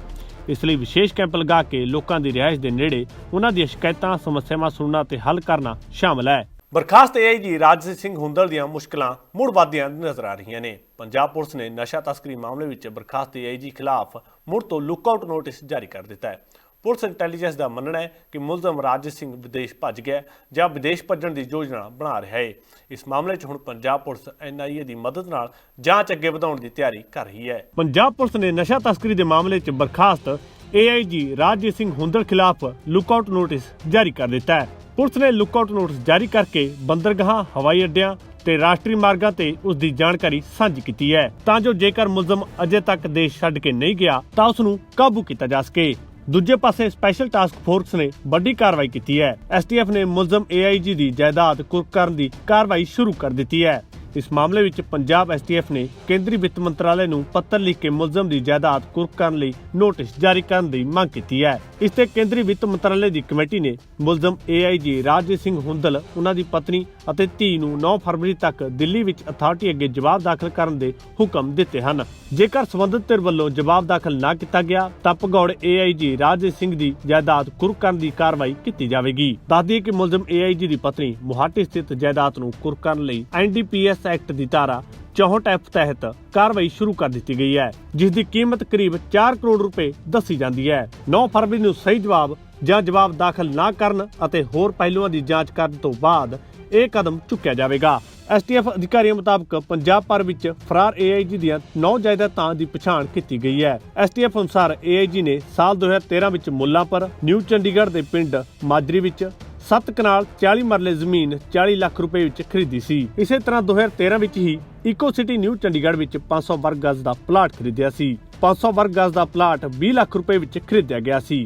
ਇਸ ਲਈ ਵਿਸ਼ੇਸ਼ ਕੈਂਪ ਲਗਾ ਕੇ ਲੋਕਾਂ ਦੀ ਰਿਹਾਇਸ਼ ਦੇ ਨੇੜੇ ਉਹਨਾਂ ਦੀਆਂ ਸ਼ਿਕਾਇਤਾਂ, ਸਮੱਸਿਆਵਾਂ ਸੁਣਨਾ ਤੇ ਹੱਲ ਕਰਨਾ ਸ਼ਾਮਲ ਹੈ। ਬਰਖਾਸਤ ਏਆਈਜੀ ਰਾਜ ਸਿੰਘ ਹੁੰਦਲ ਦੀਆਂ ਮੁਸ਼ਕਲਾਂ ਮੁੜ ਵਧਦੀਆਂ ਨਜ਼ਰ ਆ ਰਹੀਆਂ ਨੇ। ਪੰਜਾਬ ਪੁਲਿਸ ਨੇ ਨਸ਼ਾ ਤਸਕਰੀ ਮਾਮਲੇ ਵਿੱਚ ਬਰਖਾਸਤ ਏਆਈਜੀ ਖਿਲਾਫ ਮੁੜ ਤੋਂ ਲੁੱਕਆਊਟ ਨੋਟਿਸ ਜਾਰੀ ਕਰ ਦਿੱਤਾ ਹੈ। ਪੁਲਿਸ ਇੰਟੈਲੀਜੈਂਸ ਦਾ ਮੰਨਣਾ ਹੈ ਕਿ ਮੁਲਜ਼ਮ ਰਾਜਸਿੰਘ ਸਿੰਘ ਵਿਦੇਸ਼ ਭੱਜ ਗਿਆ ਜਾਂ ਵਿਦੇਸ਼ ਭੱਜਣ ਦੀ ਯੋਜਨਾ ਬਣਾ ਰਿਹਾ ਹੈ। ਇਸ ਮਾਮਲੇ 'ਚ ਹੁਣ ਪੰਜਾਬ ਪੁਲਿਸ ਐਨਆਈਏ ਦੀ ਮਦਦ ਨਾਲ ਜਾਂਚ ਅੱਗੇ ਵਧਾਉਣ ਦੀ ਤਿਆਰੀ ਕਰ ਰਹੀ ਹੈ। ਪੰਜਾਬ ਪੁਲਿਸ ਨੇ ਨਸ਼ਾ ਤਸਕਰੀ ਦੇ ਮਾਮਲੇ 'ਚ ਬਰਖਾਸਤ ਏਆਈਜੀ ਰਾਜਜੀਤ ਸਿੰਘ ਹੁੰਦਲ ਖਿਲਾਫ ਲੁੱਕਆਊਟ ਨੋਟਿਸ ਜਾਰੀ ਕਰ ਦਿੱਤਾ ਹੈ। ਪੁਲਿਸ ਨੇ ਲੁੱਕਆਊਟ ਨੋਟਿਸ ਜਾਰੀ ਕਰਕੇ ਬੰਦਰਗਾਹਾਂ, ਹਵਾਈ ਅੱਡਿਆਂ ਤੇ ਰਾਸ਼ਟਰੀ ਮਾਰਗਾਂ ਤੇ ਉਸ ਦੀ ਜਾਣਕਾਰੀ ਸਾਂਝੀ ਕੀਤੀ ਹੈ। ਤਾਂ ਜੋ ਜੇਕਰ ਮੁਲਜ਼ਮ ਅਜੇ ਤੱਕ ਦੇਸ਼ ਛੱਡ ਕੇ ਨਹੀਂ ਗਿਆ, ਤਾਂ ਉਸ ਨੂੰ ਕਾਬੂ ਕੀਤਾ ਜਾ ਸਕੇ। ਦੂਜੇ ਪਾਸੇ ਸਪੈਸ਼ਲ ਟਾਸਕ ਫੋਰਸ ਨੇ ਵੱਡੀ ਕਾਰਵਾਈ ਕੀਤੀ ਹੈ। ਐਸਟੀਐਫ ਨੇ ਮੁਲਜ਼ਮ ਏਆਈਜੀ ਦੀ ਜਾਇਦਾਦ ਕੁਰਕ ਕਰਨ ਦੀ ਕਾਰਵਾਈ ਸ਼ੁਰੂ ਕਰ ਦਿੱਤੀ ਹੈ। ਇਸ ਮਾਮਲੇ ਵਿੱਚ ਪੰਜਾਬ ਐਸਟੀਐਫ ਨੇ ਕੇਂਦਰੀ ਵਿੱਤ ਮੰਤਰਾਲੇ ਨੂੰ ਪੱਤਰ ਲਿਖ ਕੇ ਮੁਲਜ਼ਮ ਦੀ ਜਾਇਦਾਦ ਕੁਰਕ ਕਰਨ ਲਈ ਨੋਟਿਸ ਜਾਰੀ ਕਰਨ ਦੀ ਮੰਗ ਕੀਤੀ ਹੈ। ਇਸ ਤੇ ਕੇਂਦਰੀ ਵਿੱਤ ਮੰਤਰਾਲੇ ਦੀ ਕਮੇਟੀ ਨੇ ਮੁਲਜ਼ਮ ਏਆਈਜੀ ਰਾਜੇ ਸਿੰਘ ਹੁੰਦਲ, ਉਹਨਾਂ ਦੀ ਪਤਨੀ ਅਤੇ ਧੀ ਨੂੰ 9 ਫਰਵਰੀ ਤੱਕ ਦਿੱਲੀ ਵਿੱਚ ਅਥਾਰਟੀ ਅੱਗੇ ਜਵਾਬ ਦਾਖਲ ਕਰਨ ਦੇ ਹੁਕਮ ਦਿੱਤੇ ਹਨ। ਜੇਕਰ ਸਬੰਧਤ ਧਿਰ ਵੱਲੋਂ ਜਵਾਬ ਦਾਖਲ ਨਾ ਕੀਤਾ ਗਿਆ, ਤਾਂ ਭਗੌੜ ਏਆਈਜੀ ਰਾਜੇ ਸਿੰਘ ਦੀ ਜਾਇਦਾਦ ਕੁਰਕ ਕਰਨ ਦੀ ਕਾਰਵਾਈ ਕੀਤੀ ਜਾਵੇਗੀ। ਦੱਸਦੀ ਕਿ ਮੁਲਜ਼ਮ ਏਆਈਜੀ ਦੀ ਪਤਨੀ ਮੁਹਾਟੀ ਸਥਿਤ ਜਾਇਦਾਦ ਨੂੰ ਕੁਰਕ ਕਰਨ ਲਈ ਐਨਡੀਪੀਐਸ ਐਕਟ ਦੀ ਧਾਰਾ 64 ਐਫ ਤਹਿਤ ਕਾਰਵਾਈ ਸ਼ੁਰੂ ਕਰ ਦਿੱਤੀ ਗਈ ਹੈ ਜਿਸ ਦੀ ਕੀਮਤ ਕਰੀਬ 4 ਕਰੋੜ ਰੁਪਏ ਦੱਸੀ ਜਾਂਦੀ ਹੈ। 9 ਫਰਵਰੀ ਨੂੰ ਸਹੀ ਜਵਾਬ ਜਾਂ ਜਵਾਬ ਦਾਖਲ ਨਾ ਕਰਨ ਅਤੇ ਹੋਰ ਪਹਿਲੂਆਂ ਦੀ ਜਾਂਚ ਕਰਨ ਤੋਂ ਬਾਅਦ ਇਹ ਕਦਮ ਚੁੱਕਿਆ ਜਾਵੇਗਾ। ਐਸਟੀਐਫ ਅਧਿਕਾਰੀਆਂ ਮੁਤਾਬਕ ਪੰਜਾਬ ਭਰ ਵਿੱਚ ਫਰਾਰ ਏਆਈਜੀ ਦੀਆਂ 9 ਜਾਇਦਾਦਾਂ ਦੀ ਪਛਾਣ ਕੀਤੀ ਗਈ ਹੈ। ਐਸਟੀਐਫ ਅਨੁਸਾਰ ਏਆਈਜੀ ਨੇ ਸਾਲ 2013 ਵਿੱਚ ਮੁੱਲਾਂਪੁਰ, ਨਿਊ ਚੰਡੀਗੜ੍ਹ ਦੇ ਪਿੰਡ ਮਾਜਰੀ ਵਿੱਚ 7 ਕਨਾਲ 40 ਮਰਲੇ ਜ਼ਮੀਨ 40 ਲੱਖ ਰੁਪਏ ਵਿੱਚ ਖਰੀਦੀ ਸੀ। ਇਸੇ ਤਰ੍ਹਾਂ 2013 ਵਿੱਚ ਹੀ ਇਕੋ ਸਿਟੀ ਨਿਊ ਚੰਡੀਗੜ੍ਹ ਵਿੱਚ 500 ਵਰਗ ਗਜ਼ ਦਾ ਪਲਾਟ ਖਰੀਦਿਆ ਸੀ। 500 ਵਰਗ ਗਜ਼ ਦਾ ਪਲਾਟ 20 ਲੱਖ ਰੁਪਏ ਵਿੱਚ ਖਰੀਦਿਆ ਗਿਆ ਸੀ।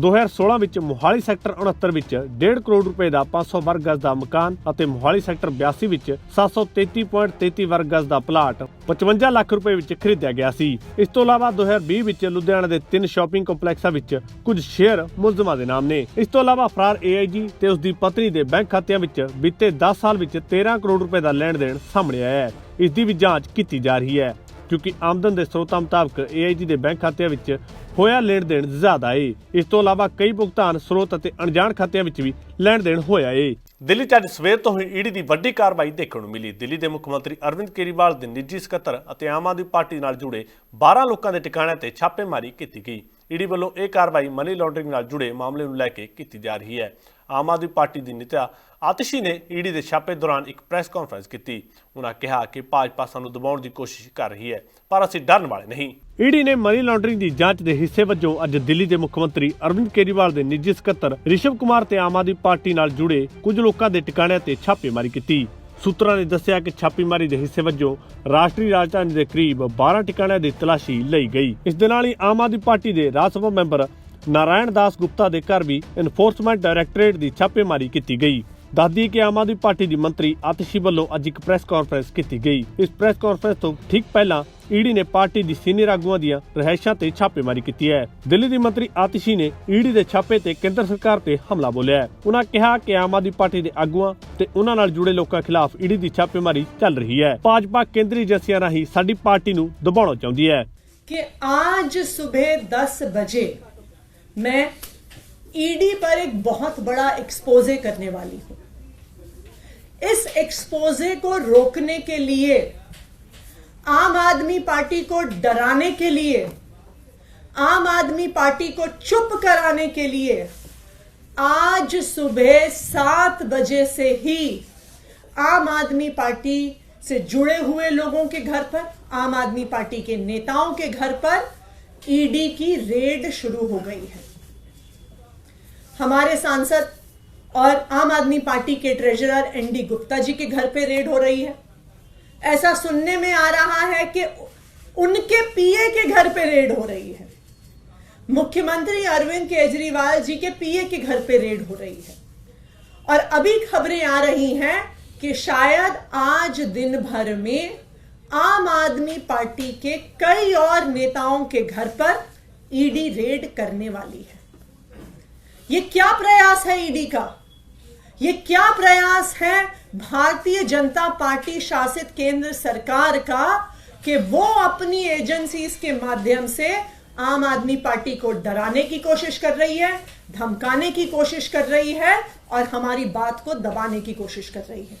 2016 ਵਿੱਚ ਮੋਹਾਲੀ ਸੈਕਟਰ 69 ਵਿੱਚ 1.5 ਕਰੋੜ ਰੁਪਏ ਦਾ 500 ਵਰਗ ਗਜ਼ ਦਾ ਮਕਾਨ ਅਤੇ ਮੋਹਾਲੀ ਸੈਕਟਰ 82 ਵਿੱਚ 733.33 ਵਰਗ ਗਜ਼ ਦਾ ਪਲਾਟ 55 ਲੱਖ ਰੁਪਏ ਵਿੱਚ ਖਰੀਦਿਆ ਗਿਆ ਸੀ। ਇਸ ਤੋਂ ਇਲਾਵਾ 2020 ਵਿੱਚ ਲੁਧਿਆਣਾ ਦੇ ਤਿੰਨ ਸ਼ਾਪਿੰਗ ਕੰਪਲੈਕਸਾਂ ਵਿੱਚ ਕੁਝ ਸ਼ੇਅਰ ਮੁਲਜ਼ਮਾਂ ਦੇ ਨਾਮ ਨੇ। ਇਸ ਤੋਂ ਇਲਾਵਾ ਫਰਾਰ ਏਆਈਜੀ ਤੇ ਉਸ ਦੀ ਪਤਨੀ ਦੇ ਬੈਂਕ ਖਾਤਿਆਂ ਵਿੱਚ ਬੀਤੇ 10 ਸਾਲ ਵਿੱਚ 13 ਕਰੋੜ ਰੁਪਏ ਦਾ ਲੈਣ ਦੇਣ ਸਾਹਮਣੇ ਆਇਆ ਹੈ। ਇਸ ਦੀ ਵੀ ਜਾਂਚ ਕੀਤੀ ਜਾ ਰਹੀ ਹੈ, ਕਿਉਂਕਿ ਆਮਦਨ ਦੇ ਸਰੋਤਾਂ ਮੁਤਾਬਕ ਏਆਈਜੀ ਦੇ ਬੈਂਕ ਖਾਤਿਆਂ ਵਿੱਚ ਹੋਇਆ ਲੈਣ ਦੇਣ ਜ਼ਿਆਦਾ ਏ। ਇਸ ਤੋਂ ਇਲਾਵਾ ਕਈ ਭੁਗਤਾਨ ਸਰੋਤ ਅਤੇ ਅਣਜਾਣ ਖਾਤਿਆਂ ਵਿੱਚ ਵੀ ਲੈਣ ਦੇਣ ਹੋਇਆ ਏ। ਦਿੱਲੀ 'ਚ ਅੱਜ ਸਵੇਰ ਤੋਂ ਹੀ ਈਡੀ ਦੀ ਵੱਡੀ ਕਾਰਵਾਈ ਦੇਖਣ ਨੂੰ ਮਿਲੀ। ਦਿੱਲੀ ਦੇ ਮੁੱਖ ਮੰਤਰੀ ਅਰਵਿੰਦ ਕੇਜਰੀਵਾਲ ਦੇ ਨਿੱਜੀ ਸਕੱਤਰ ਅਤੇ ਆਮ ਆਦਮੀ ਪਾਰਟੀ ਨਾਲ ਜੁੜੇ 12 ਲੋਕਾਂ ਦੇ ਟਿਕਾਣਿਆਂ ਤੇ ਛਾਪੇਮਾਰੀ ਕੀਤੀ ਗਈ। ਈਡੀ ਵੱਲੋਂ ਇਹ ਕਾਰਵਾਈ ਮਨੀ ਲਾਂਡਰਿੰਗ ਨਾਲ ਜੁੜੇ ਮਾਮਲੇ ਨੂੰ ਲੈ ਕੇ ਕੀਤੀ ਜਾ ਰਹੀ ਹੈ। ਆਮ ਆਦਮੀ ਪਾਰਟੀ ਦੀ ਨੇਤਾ ਆਤਿਸ਼ੀ ਨੇ ਈਡੀ ਦੇ ਛਾਪੇ ਦੌਰਾਨ ਇੱਕ ਪ੍ਰੈਸ ਕਾਨਫਰੰਸ ਕੀਤੀ। ਉਹਨਾਂ ਕਿਹਾ ਕਿ ਭਾਜਪਾ ਸਾਨੂੰ ਦਬਾਉਣ ਦੀ ਕੋਸ਼ਿਸ਼ ਕਰ ਰਹੀ ਹੈ, ਪਰ ਅਸੀਂ ਡਰਨ ਵਾਲੇ ਨਹੀਂ। ਈਡੀ ਨੇ ਮਨੀ ਲਾਂਡਰਿੰਗ ਦੀ ਜਾਂਚ ਦੇ ਹਿੱਸੇ ਵਜੋਂ ਅੱਜ ਦਿੱਲੀ ਦੇ ਮੁੱਖ ਮੰਤਰੀ ਅਰਵਿੰਦ ਕੇਜਰੀਵਾਲ ਦੇ ਨਿੱਜੀ ਸਕੱਤਰ ਰਿਸ਼ਵ ਕੁਮਾਰ ਤੇ ਆਮ ਆਦਮੀ ਪਾਰਟੀ ਨਾਲ ਜੁੜੇ ਕੁਝ ਲੋਕਾਂ ਦੇ ਟਿਕਾਣਿਆਂ ਤੇ ਛਾਪੇਮਾਰੀ ਕੀਤੀ। ਸੂਤਰਾਂ ਨੇ ਦੱਸਿਆ ਕਿ ਛਾਪੇਮਾਰੀ ਦੇ ਹਿੱਸੇ ਵਜੋਂ ਰਾਸ਼ਟਰੀ ਰਾਜਧਾਨੀ ਦੇ ਕਰੀਬ 12 ਟਿਕਾਣਿਆਂ ਦੀ ਤਲਾਸ਼ੀ ਲਈ ਗਈ। ਇਸ ਦੇ ਨਾਲ ਹੀ ਆਮ ਆਦਮੀ ਪਾਰਟੀ ਦੇ ਰਾਜ ਸਭਾ ਮੈਂਬਰ ਨਾਰਾਇਣ ਦਾਸ ਗੁਪਤਾ ਦੇ ਘਰ ਵੀ ਐਨਫੋਰਸਮੈਂਟ ਡਾਇਰੈਕਟੋਰੇਟ ਦੀ ਛਾਪੇਮਾਰੀ ਕੀਤੀ ਗਈ। ਦਾਦੀ ਕਿ ਆਮ ਆਦਮੀ ਪਾਰਟੀ ਦੀ ਮੰਤਰੀ ਆਤਿਸ਼ੀ ਵੱਲੋਂ ਅੱਜ ਇੱਕ ਪ੍ਰੈਸ ਕਾਨਫਰੰਸ ਕੀਤੀ ਗਈ। ਇਸ ਪ੍ਰੈਸ ਕਾਨਫਰੰਸ ਤੋਂ ਠੀਕ ਪਹਿਲਾਂ ਈਡੀ ਨੇ ਪਾਰਟੀ ਦੀ ਸੀਨੀਅਰ ਆਗੂਆਂ ਦੀਆਂ ਰਹਿائشਾਂ ਤੇ ਛਾਪੇਮਾਰੀ ਕੀਤੀ ਹੈ। ਦਿੱਲੀ ਦੀ ਮੰਤਰੀ ਆਤਿਸ਼ੀ ਨੇ ਈਡੀ ਦੇ ਛਾਪੇ ਤੇ ਕੇਂਦਰ ਸਰਕਾਰ ਤੇ ਹਮਲਾ ਬੋਲਿਆ ਉਹਨਾਂ ਕਿਹਾ ਕਿ ਆਮ ਆਦਮੀ ਪਾਰਟੀ ਦੇ ਆਗੂਆਂ ਤੇ ਉਹਨਾਂ ਨਾਲ ਜੁੜੇ ਲੋਕਾਂ ਖਿਲਾਫ ਈਡੀ ਦੀ ਛਾਪੇਮਾਰੀ ਚੱਲ ਰਹੀ ਹੈ। ਭਾਜਪਾ ਕੇਂਦਰੀ ਏਜੰਸੀਆਂ ਰਾਹੀਂ ਸਾਡੀ ਪਾਰਟੀ ਨੂੰ ਦਬਾਉਣਾ ਚਾਹੁੰਦੀ ਹੈ। ਕਿ ਅੱਜ ਸਵੇਰ 10 ਵਜੇ ਮੈਂ ईडी पर एक बहुत बड़ा एक्सपोजे करने वाली हूँ इस एक्सपोजे को रोकने के लिए, आम आदमी पार्टी को डराने के लिए, आम आदमी पार्टी को चुप कराने के लिए, आज सुबह सात बजे से ही आम आदमी पार्टी से जुड़े हुए लोगों के घर पर, आम आदमी पार्टी के नेताओं के घर पर ईडी की रेड शुरू हो गई है। हमारे सांसद और आम आदमी पार्टी के ट्रेजरर एनडी गुप्ता जी के घर पे रेड हो रही है। ऐसा सुनने में आ रहा है कि उनके पीए के घर पे रेड हो रही है। मुख्यमंत्री अरविंद केजरीवाल जी के पीए के घर पे रेड हो रही है। और अभी खबरें आ रही हैं कि शायद आज दिन भर में आम आदमी पार्टी के कई और नेताओं के घर पर ईडी रेड करने वाली है। ये क्या प्रयास है ईडी का? ये क्या प्रयास है भारतीय जनता पार्टी शासित केंद्र सरकार का कि वो अपनी एजेंसीज के माध्यम से आम आदमी पार्टी को डराने की कोशिश कर रही है धमकाने की कोशिश कर रही है और हमारी बात को दबाने की कोशिश कर रही है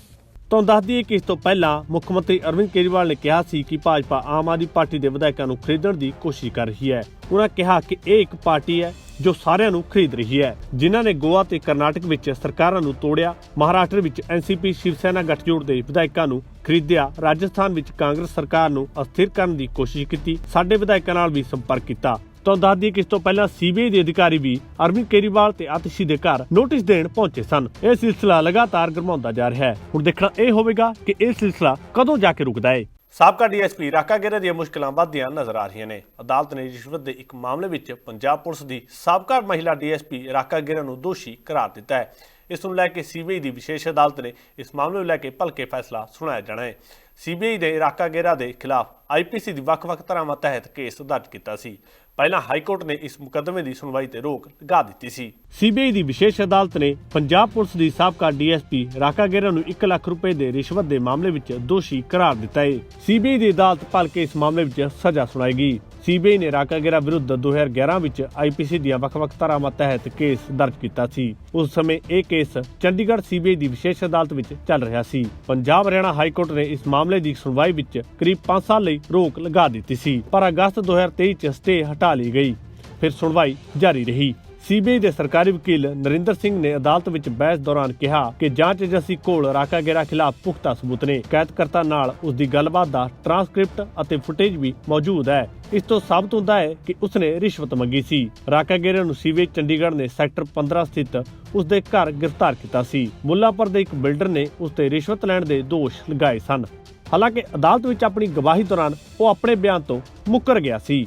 ਤੁਹਾਨੂੰ ਦੱਸ ਦਈਏ ਕਿ ਇਸ ਤੋਂ ਪਹਿਲਾਂ ਮੁੱਖ ਮੰਤਰੀ ਅਰਵਿੰਦ ਕੇਜਰੀਵਾਲ ਨੇ ਕਿਹਾ ਸੀ ਕਿ ਭਾਜਪਾ ਆਮ ਆਦਮੀ ਪਾਰਟੀ ਦੇ ਵਿਧਾਇਕਾਂ ਨੂੰ ਖਰੀਦਣ ਦੀ ਕੋਸ਼ਿਸ਼ ਕਰ ਰਹੀ ਹੈ ਉਹਨਾਂ ਕਿਹਾ ਕਿ ਇਹ ਇੱਕ ਪਾਰਟੀ ਹੈ ਜੋ ਸਾਰਿਆਂ ਨੂੰ ਖਰੀਦ ਰਹੀ ਹੈ, ਜਿਨ੍ਹਾਂ ਨੇ ਗੋਆ ਤੇ ਕਰਨਾਟਕ ਵਿੱਚ ਸਰਕਾਰਾਂ ਨੂੰ ਤੋੜਿਆ, ਮਹਾਰਾਸ਼ਟਰ ਵਿੱਚ ਐਨਸੀਪੀ ਸ਼ਿਵ ਸੈਨਾ ਗੱਠਜੋੜ ਦੇ ਵਿਧਾਇਕਾਂ ਨੂੰ ਖਰੀਦਿਆ, ਰਾਜਸਥਾਨ ਵਿੱਚ ਕਾਂਗਰਸ ਸਰਕਾਰ ਨੂੰ ਅਸਥਿਰ ਕਰਨ ਦੀ ਕੋਸ਼ਿਸ਼ ਕੀਤੀ, ਸਾਡੇ ਵਿਧਾਇਕਾਂ ਨਾਲ ਵੀ ਸੰਪਰਕ ਕੀਤਾ। ਤਾਂ ਦੱਸ ਦਈਏ ਕਿ ਇਸ ਤੋਂ ਪਹਿਲਾਂ ਸੀਬੀਆਈ ਦੇ ਅਧਿਕਾਰੀ ਵੀ ਅਰਵਿੰਦ ਕੇਜਰੀਵਾਲ ਤੇ ਆਤਿਸ਼ੀ ਦੇ ਘਰ ਨੋਟਿਸ ਦੇਣ ਪਹੁੰਚੇ ਸਨ। ਇਹ ਸਿਲਸਿਲਾ ਲਗਾਤਾਰ ਗਰਮਾਉਂਦਾ ਜਾ ਰਿਹਾ ਹੈ। ਹੁਣ ਦੇਖਣਾ ਇਹ ਹੋਵੇਗਾ ਕਿ ਇਹ ਸਿਲਸਿਲਾ ਕਦੋਂ ਜਾ ਕੇ ਰੁਕਦਾ ਹੈ। ਸਾਬਕਾ ਡੀਐਸਪੀ ਰਾਕਾ ਗੇਰਾ ਦੀਆਂ ਮੁਸ਼ਕਲਾਂ ਵੱਧਦੀਆਂ ਨਜ਼ਰ ਆ ਰਹੀਆਂ ਨੇ। ਅਦਾਲਤ ਨੇ ਰਿਸ਼ਵਤ ਦੇ ਇੱਕ ਮਾਮਲੇ ਵਿੱਚ ਪੰਜਾਬ ਪੁਲਿਸ ਦੀ ਸਾਬਕਾ ਮਹਿਲਾ ਡੀਐਸਪੀ ਰਾਕਾ ਗੇਰਾ ਨੂੰ ਦੋਸ਼ੀ ਕਰਾਰ ਦਿੱਤਾ ਹੈ। ਇਸ ਨੂੰ ਲੈ ਕੇ ਸੀਬੀਆਈ ਦੀ ਵਿਸ਼ੇਸ਼ ਅਦਾਲਤ ਨੇ ਇਸ ਮਾਮਲੇ ਨੂੰ ਲੈ ਕੇ ਭਲਕੇ ਫੈਸਲਾ ਸੁਣਾਇਆ ਜਾਣਾ ਹੈ। ਸੀਬੀਆਈ ਦੇ ਰਾਕਾ ਗੇਰਾ ਦੇ ਖਿਲਾਫ ਆਈਪੀਸੀ ਦੀ ਵੱਖ-ਵੱਖ ਧਾਰਾਵਾਂ ਤਹਿਤ ਕੇਸ ਦਰਜ ਕੀਤਾ ਸੀ। ਪਹਿਲਾਂ ਹਾਈ ਕੋਰਟ ਨੇ ਇਸ ਮੁਕੱਦਮੇ ਦੀ ਸੁਣਵਾਈ ਤੇ ਰੋਕ ਲਗਾ ਦਿੱਤੀ ਸੀ। ਸੀਬੀਆਈ ਦੀ ਵਿਸ਼ੇਸ਼ ਅਦਾਲਤ ਨੇ ਪੰਜਾਬ ਪੁਲਿਸ ਦੀ ਸਾਬਕਾ ਡੀਐਸਪੀ ਰਾਕਾ ਗੇਰਾ ਨੂੰ 1 ਲੱਖ ਰੁਪਏ ਦੇ ਰਿਸ਼ਵਤ ਦੇ ਮਾਮਲੇ ਵਿੱਚ ਦੋਸ਼ੀ ਕਰਾਰ ਦਿੱਤਾ ਹੈ ਸੀਬੀਆਈ ਦੀ ਅਦਾਲਤ ਭਲਕੇ ਇਸ ਮਾਮਲੇ ਵਿੱਚ ਸਜ਼ਾ ਸੁਣਾਏਗੀ। ਸੀਬੀਆਈ ਨੇ ਰਾਕਾ ਗੇਰਾ ਵਿਰੁੱਧ 2011 ਵਿੱਚ ਆਈਪੀਸੀ ਦੀਆਂ ਵੱਖ-ਵੱਖ ਧਾਰਾਵਾਂ ਤਹਿਤ ਕੇਸ ਦਰਜ ਕੀਤਾ ਸੀ। ਉਸ ਸਮੇਂ ਇਹ ਕੇਸ ਚੰਡੀਗੜ੍ਹ ਸੀਬੀਆਈ ਦੀ ਵਿਸ਼ੇਸ਼ ਅਦਾਲਤ ਵਿੱਚ ਚੱਲ ਰਿਹਾ ਸੀ। ਪੰਜਾਬ ਹਰਿਆਣਾ ਹਾਈ ਕੋਰਟ ਨੇ ਇਸ ਮਾਮਲੇ ਦੀ ਸੁਣਵਾਈ ਵਿੱਚ ਕਰੀਬ 5 ਸਾਲ ਲਈ ਰੋਕ ਲਗਾ ਦਿੱਤੀ ਸੀ, ਪਰ ਅਗਸਤ 2023 ਚ ਸਟੇ ਹਟਾ ਲਈ ਗਈ। ਫਿਰ ਸੁਣਵਾਈ ਜਾਰੀ ਰਹੀ। ਸੀਬੀਆਈ ਦੇ ਸਰਕਾਰੀ ਵਕੀਲ ਨਰਿੰਦਰ ਸਿੰਘ ਨੇ ਅਦਾਲਤ ਵਿੱਚ ਬਹਿਸ ਦੌਰਾਨ ਕਿਹਾ ਕਿ ਜਾਂਚ ਏਜੰਸੀ ਕੋਲ ਰਾਕਾ ਗੇਰਾ ਖਿਲਾਫ ਪੁਖਤਾ ਸਬੂਤ ਨੇ। ਕੈਦਕਰਤਾ ਨਾਲ ਉਸ ਦੀ ਗੱਲਬਾਤ ਦਾ ਟਰਾਂਸਕ੍ਰਿਪਟ ਅਤੇ ਫੁਟੇਜ ਵੀ ਮੌਜੂਦ ਹੈ। ਇਸ ਤੋਂ ਸਾਬਤ ਹੁੰਦਾ ਹੈ ਕਿ ਉਸਨੇ ਰਿਸ਼ਵਤ ਮੰਗੀ ਸੀ। ਰਾਕਾ ਗੇਰਾ ਨੂੰ ਸੀਬੀਆਈ ਚੰਡੀਗੜ੍ਹ ਨੇ ਸੈਕਟਰ 15 ਸਥਿਤ ਉਸ ਦੇ ਘਰ ਗ੍ਰਿਫਤਾਰ ਕੀਤਾ ਸੀ। ਮੁੱਲਾਪੁਰ ਦੇ ਇੱਕ ਬਿਲਡਰ ਨੇ ਉਸ ਤੇ ਰਿਸ਼ਵਤ ਲੈਣ ਦੇ ਦੋਸ਼ ਲਗਾਏ ਸਨ। ਹਾਲਾਂਕਿ ਅਦਾਲਤ ਵਿੱਚ ਆਪਣੀ ਗਵਾਹੀ ਦੌਰਾਨ ਉਹ ਆਪਣੇ ਬਿਆਨ ਤੋਂ ਮੁੱਕਰ ਗਿਆ ਸੀ।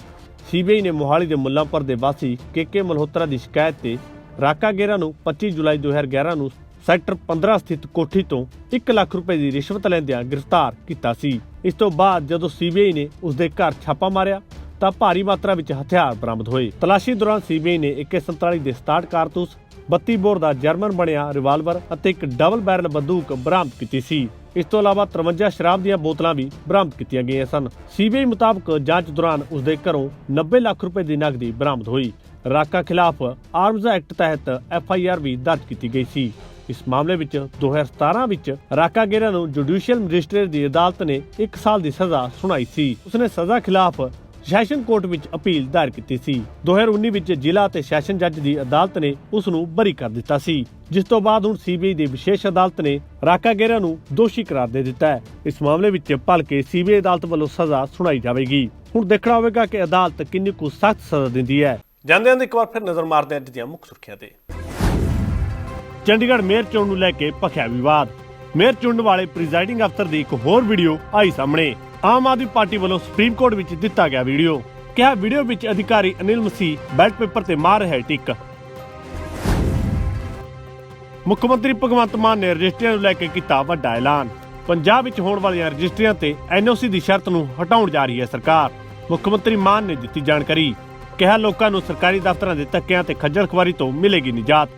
ਸੀਬੀਆਈ ਨੇ ਮੋਹਾਲੀ ਦੇ ਮੁੱਲਾਂਪੁਰ ਦੇ ਵਾਸੀ ਕੇਕੇ ਮਲਹੋਤਰਾ ਦੀ ਸ਼ਿਕਾਇਤ ਤੇ ਰਾਕਾ ਗੇਰਾ ਨੂੰ 25 ਜੁਲਾਈ 2011 ਨੂੰ ਸੈਕਟਰ 15 ਸਥਿਤ ਕੋਠੀ ਤੋਂ 1 ਲੱਖ ਰੁਪਏ ਦੀ ਰਿਸ਼ਵਤ ਲੈਂਦਿਆਂ ਗ੍ਰਿਫਤਾਰ ਕੀਤਾ ਸੀ। ਇਸ ਤੋਂ ਬਾਅਦ ਜਦੋਂ ਸੀਬੀਆਈ ਨੇ ਉਸ ਦੇ ਘਰ ਛਾਪਾ ਮਾਰਿਆ, ਤਾਂ ਭਾਰੀ ਮਾਤਰਾ ਵਿੱਚ ਹਥਿਆਰ ਬਰਾਮਦ ਹੋਏ। ਤਲਾਸ਼ੀ ਦੌਰਾਨ ਸੀਬੀਆਈ ਨੇ AK47 ਦੇ 67 ਕਾਰਤੂਸ 32 ਬੋਰ ਦਾ ਜਰਮਨ ਬਣਿਆ ਰਿਵਾਲਵਰ ਅਤੇ ਇੱਕ ਡਬਲ ਬੈਰਲ ਬੰਦੂਕ ਬਰਾਮਦ ਕੀਤੀ ਸੀ। ਇਸ ਤੋਂ ਇਲਾਵਾ 53 ਸ਼ਰਾਬ ਦੀਆਂ ਬੋਤਲਾਂ ਵੀ ਬਰਾਮਦ ਕੀਤੀਆਂ ਗਈਆਂ ਸਨ। ਸੀਬੀਆਈ ਮੁਤਾਬਕ ਜਾਂਚ ਦੌਰਾਨ ਉਸ ਦੇ ਘਰੋਂ 90 ਲੱਖ ਰੁਪਏ ਦੀ ਨਕਦੀ ਬਰਾਮਦ ਹੋਈ। ਰਾਕਾ ਖਿਲਾਫ ਆਰਮਜ਼ ਐਕਟ ਤਹਿਤ ਐਫ ਆਈ ਆਰ ਵੀ ਦਰਜ ਕੀਤੀ ਗਈ ਸੀ। ਇਸ ਮਾਮਲੇ ਵਿੱਚ 2017 ਵਿੱਚ ਰਾਕਾ ਗੇਰਾ ਨੂੰ ਜੁਡੀਸ਼ੀਅਲ ਮੈਜਿਸਟ੍ਰੇਟ ਦੀ ਅਦਾਲਤ ਨੇ 1 ਸਾਲ ਦੀ ਸਜ਼ਾ ਸੁਣਾਈ ਸੀ। ਉਸਨੇ ਸਜ਼ਾ ਖਿਲਾਫ ਸੈਸ਼ਨ ਕੋਰਟ ਵਿੱਚ ਅਪੀਲ ਦਾਇਰ ਕੀਤੀ ਸੀ। 2019 ਵਿੱਚ ਜ਼ਿਲ੍ਹਾ ਤੇ ਸੈਸ਼ਨ ਜੱਜ ਦੀ ਅਦਾਲਤ ਨੇ ਉਸ ਨੂੰ ਬਰੀ ਕਰ ਦਿੱਤਾ ਸੀ ਜਿਸ ਤੋਂ ਬਾਅਦ ਹੁਣ ਸੀਬੀਆਈ ਦੀ ਵਿਸ਼ੇਸ਼ ਅਦਾਲਤ ਨੇ ਰਾਕਾ ਗੇਰਾ ਨੂੰ ਦੋਸ਼ੀ ਕਰਾਰ ਦੇ ਦਿੱਤਾ ਹੈ। ਇਸ ਮਾਮਲੇ ਵਿੱਚ ਭਲਕੇ ਸੀਬੀਆਈ ਅਦਾਲਤ ਵੱਲੋਂ ਸਜ਼ਾ ਸੁਣਾਈ ਜਾਵੇਗੀ। ਹੁਣ ਦੇਖਣਾ ਹੋਵੇਗਾ ਕਿ ਅਦਾਲਤ ਕਿੰਨੀ ਕੁ ਸਖਤ ਸਜ਼ਾ ਦਿੰਦੀ ਹੈ। ਜਾਂਦੇ ਜਾਂਦੇ ਇੱਕ ਵਾਰ ਫਿਰ ਨਜ਼ਰ ਮਾਰਦੇ ਹਾਂ ਅੱਜ ਦੀਆਂ ਮੁੱਖ ਸੁਰਖੀਆਂ ਤੇ। ਚੰਡੀਗੜ੍ਹ ਮੇਅਰ ਚੋਣ ਨੂੰ ਲੈ ਕੇ ਭਖਿਆ ਵਿਵਾਦ। ਮੇਅਰ ਚੁਣਨ ਵਾਲੇ ਪ੍ਰੀਜ਼ਾਈਡਿੰਗ ਅਫਸਰ ਦੀ ਇੱਕ ਹੋਰ ਵੀਡੀਓ ਆਈ ਸਾਹਮਣੇ। ਆਮ ਆਦਮੀ ਪਾਰਟੀ ਵੱਲੋਂ ਸੁਪਰੀਮ ਕੋਰਟ ਵਿੱਚ ਦਿੱਤਾ ਗਿਆ ਵੀਡੀਓ। ਕਿਹਾ ਵੀਡੀਓ ਵਿੱਚ ਅਧਿਕਾਰੀ ਅਨਿਲ ਮਸੀਹ ਬੈਲਟ ਪੇਪਰ ਤੇ ਮਾਰ ਰਿਹਾ ਹੈ ਮੁੱਖ ਮੰਤਰੀ ਭਗਵੰਤ ਮਾਨ ਨੇ ਰਜਿਸਟਰੀਆਂ ਨੂੰ ਲੈ ਕੇ ਕੀਤਾ ਵੱਡਾ ਐਲਾਨ। ਪੰਜਾਬ ਵਿੱਚ ਹੋਣ ਵਾਲੀਆਂ ਰਜਿਸਟਰੀਆਂ ਤੇ ਐਨਓਸੀ ਦੀ ਸ਼ਰਤ ਨੂੰ ਹਟਾਉਣ ਜਾ ਰਹੀ ਹੈ ਸਰਕਾਰ। ਮੁੱਖ ਮੰਤਰੀ ਮਾਨ ਨੇ ਦਿੱਤੀ ਜਾਣਕਾਰੀ। ਕਿਹਾ ਲੋਕਾਂ ਨੂੰ ਸਰਕਾਰੀ ਦਫ਼ਤਰਾਂ ਦੇ ਧੱਕਿਆਂ ਤੇ ਖੱਜਲ ਖੁਆਰੀ ਤੋਂ ਮਿਲੇਗੀ ਨਿਜਾਤ।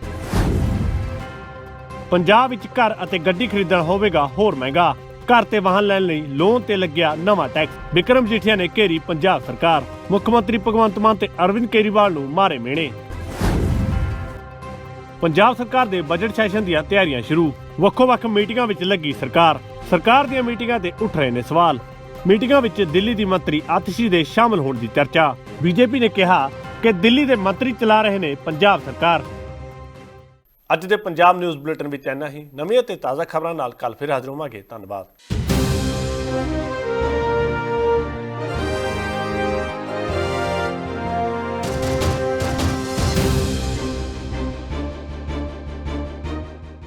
ਪੰਜਾਬ ਵਿੱਚ ਘਰ ਅਤੇ ਗੱਡੀ ਖਰੀਦਣਾ ਹੋਵੇਗਾ ਹੋਰ ਮਹਿੰਗਾ। ਘਰ ਤੇ ਵਾਹਨ ਲੈਣ ਲਈ ਲੋਨ ਤੇ ਲੱਗਿਆ ਨਵਾਂ ਟੈਕਸ। ਵਿਕਰਮ ਜੀਠੀਆ ਨੇ ਘੇਰੀ ਪੰਜਾਬ ਸਰਕਾਰ। ਮੁੱਖ ਮੰਤਰੀ ਭਗਵੰਤ ਮਾਨ ਤੇ ਅਰਵਿੰਦ ਕੇਜਰੀਵਾਲ ਨੂੰ ਮਾਰੇ ਮੇਣੇ। ਪੰਜਾਬ ਸਰਕਾਰ ਦੇ ਬਜਟ ਸੈਸ਼ਨ ਦੀਆਂ ਤਿਆਰੀਆਂ ਸ਼ੁਰੂ। ਵੱਖੋ-ਵੱਖ ਮੀਟਿੰਗਾਂ ਵਿੱਚ ਲੱਗੀ ਸਰਕਾਰ। ਸਰਕਾਰ ਦੀਆਂ ਮੀਟਿੰਗਾਂ ਤੇ ਉੱਠ ਰਹੇ ਨੇ ਸਵਾਲ। ਮੀਟਿੰਗਾਂ ਵਿੱਚ ਦਿੱਲੀ ਦੀ ਮੰਤਰੀ ਆਤਿਸ਼ੀ ਦੇ ਸ਼ਾਮਲ ਹੋਣ ਦੀ ਚਰਚਾ। ਬੀਜੇਪੀ ਨੇ ਕਿਹਾ ਕਿ ਦਿੱਲੀ ਦੇ ਮੰਤਰੀ ਚਲਾ ਰਹੇ ਨੇ ਪੰਜਾਬ ਸਰਕਾਰ। ਅੱਜ ਦੇ ਪੰਜਾਬ ਨਿਊਜ਼ ਬੁਲੇਟਿਨ ਵਿੱਚ ਇੰਨਾ ਹੀ। ਨਵੀਆਂ ਤੇ ਤਾਜ਼ਾ ਖਬਰਾਂ ਨਾਲ ਕੱਲ ਫਿਰ ਹਾਜ਼ਰ ਹੋਵਾਂਗੇ। ਧੰਨਵਾਦ।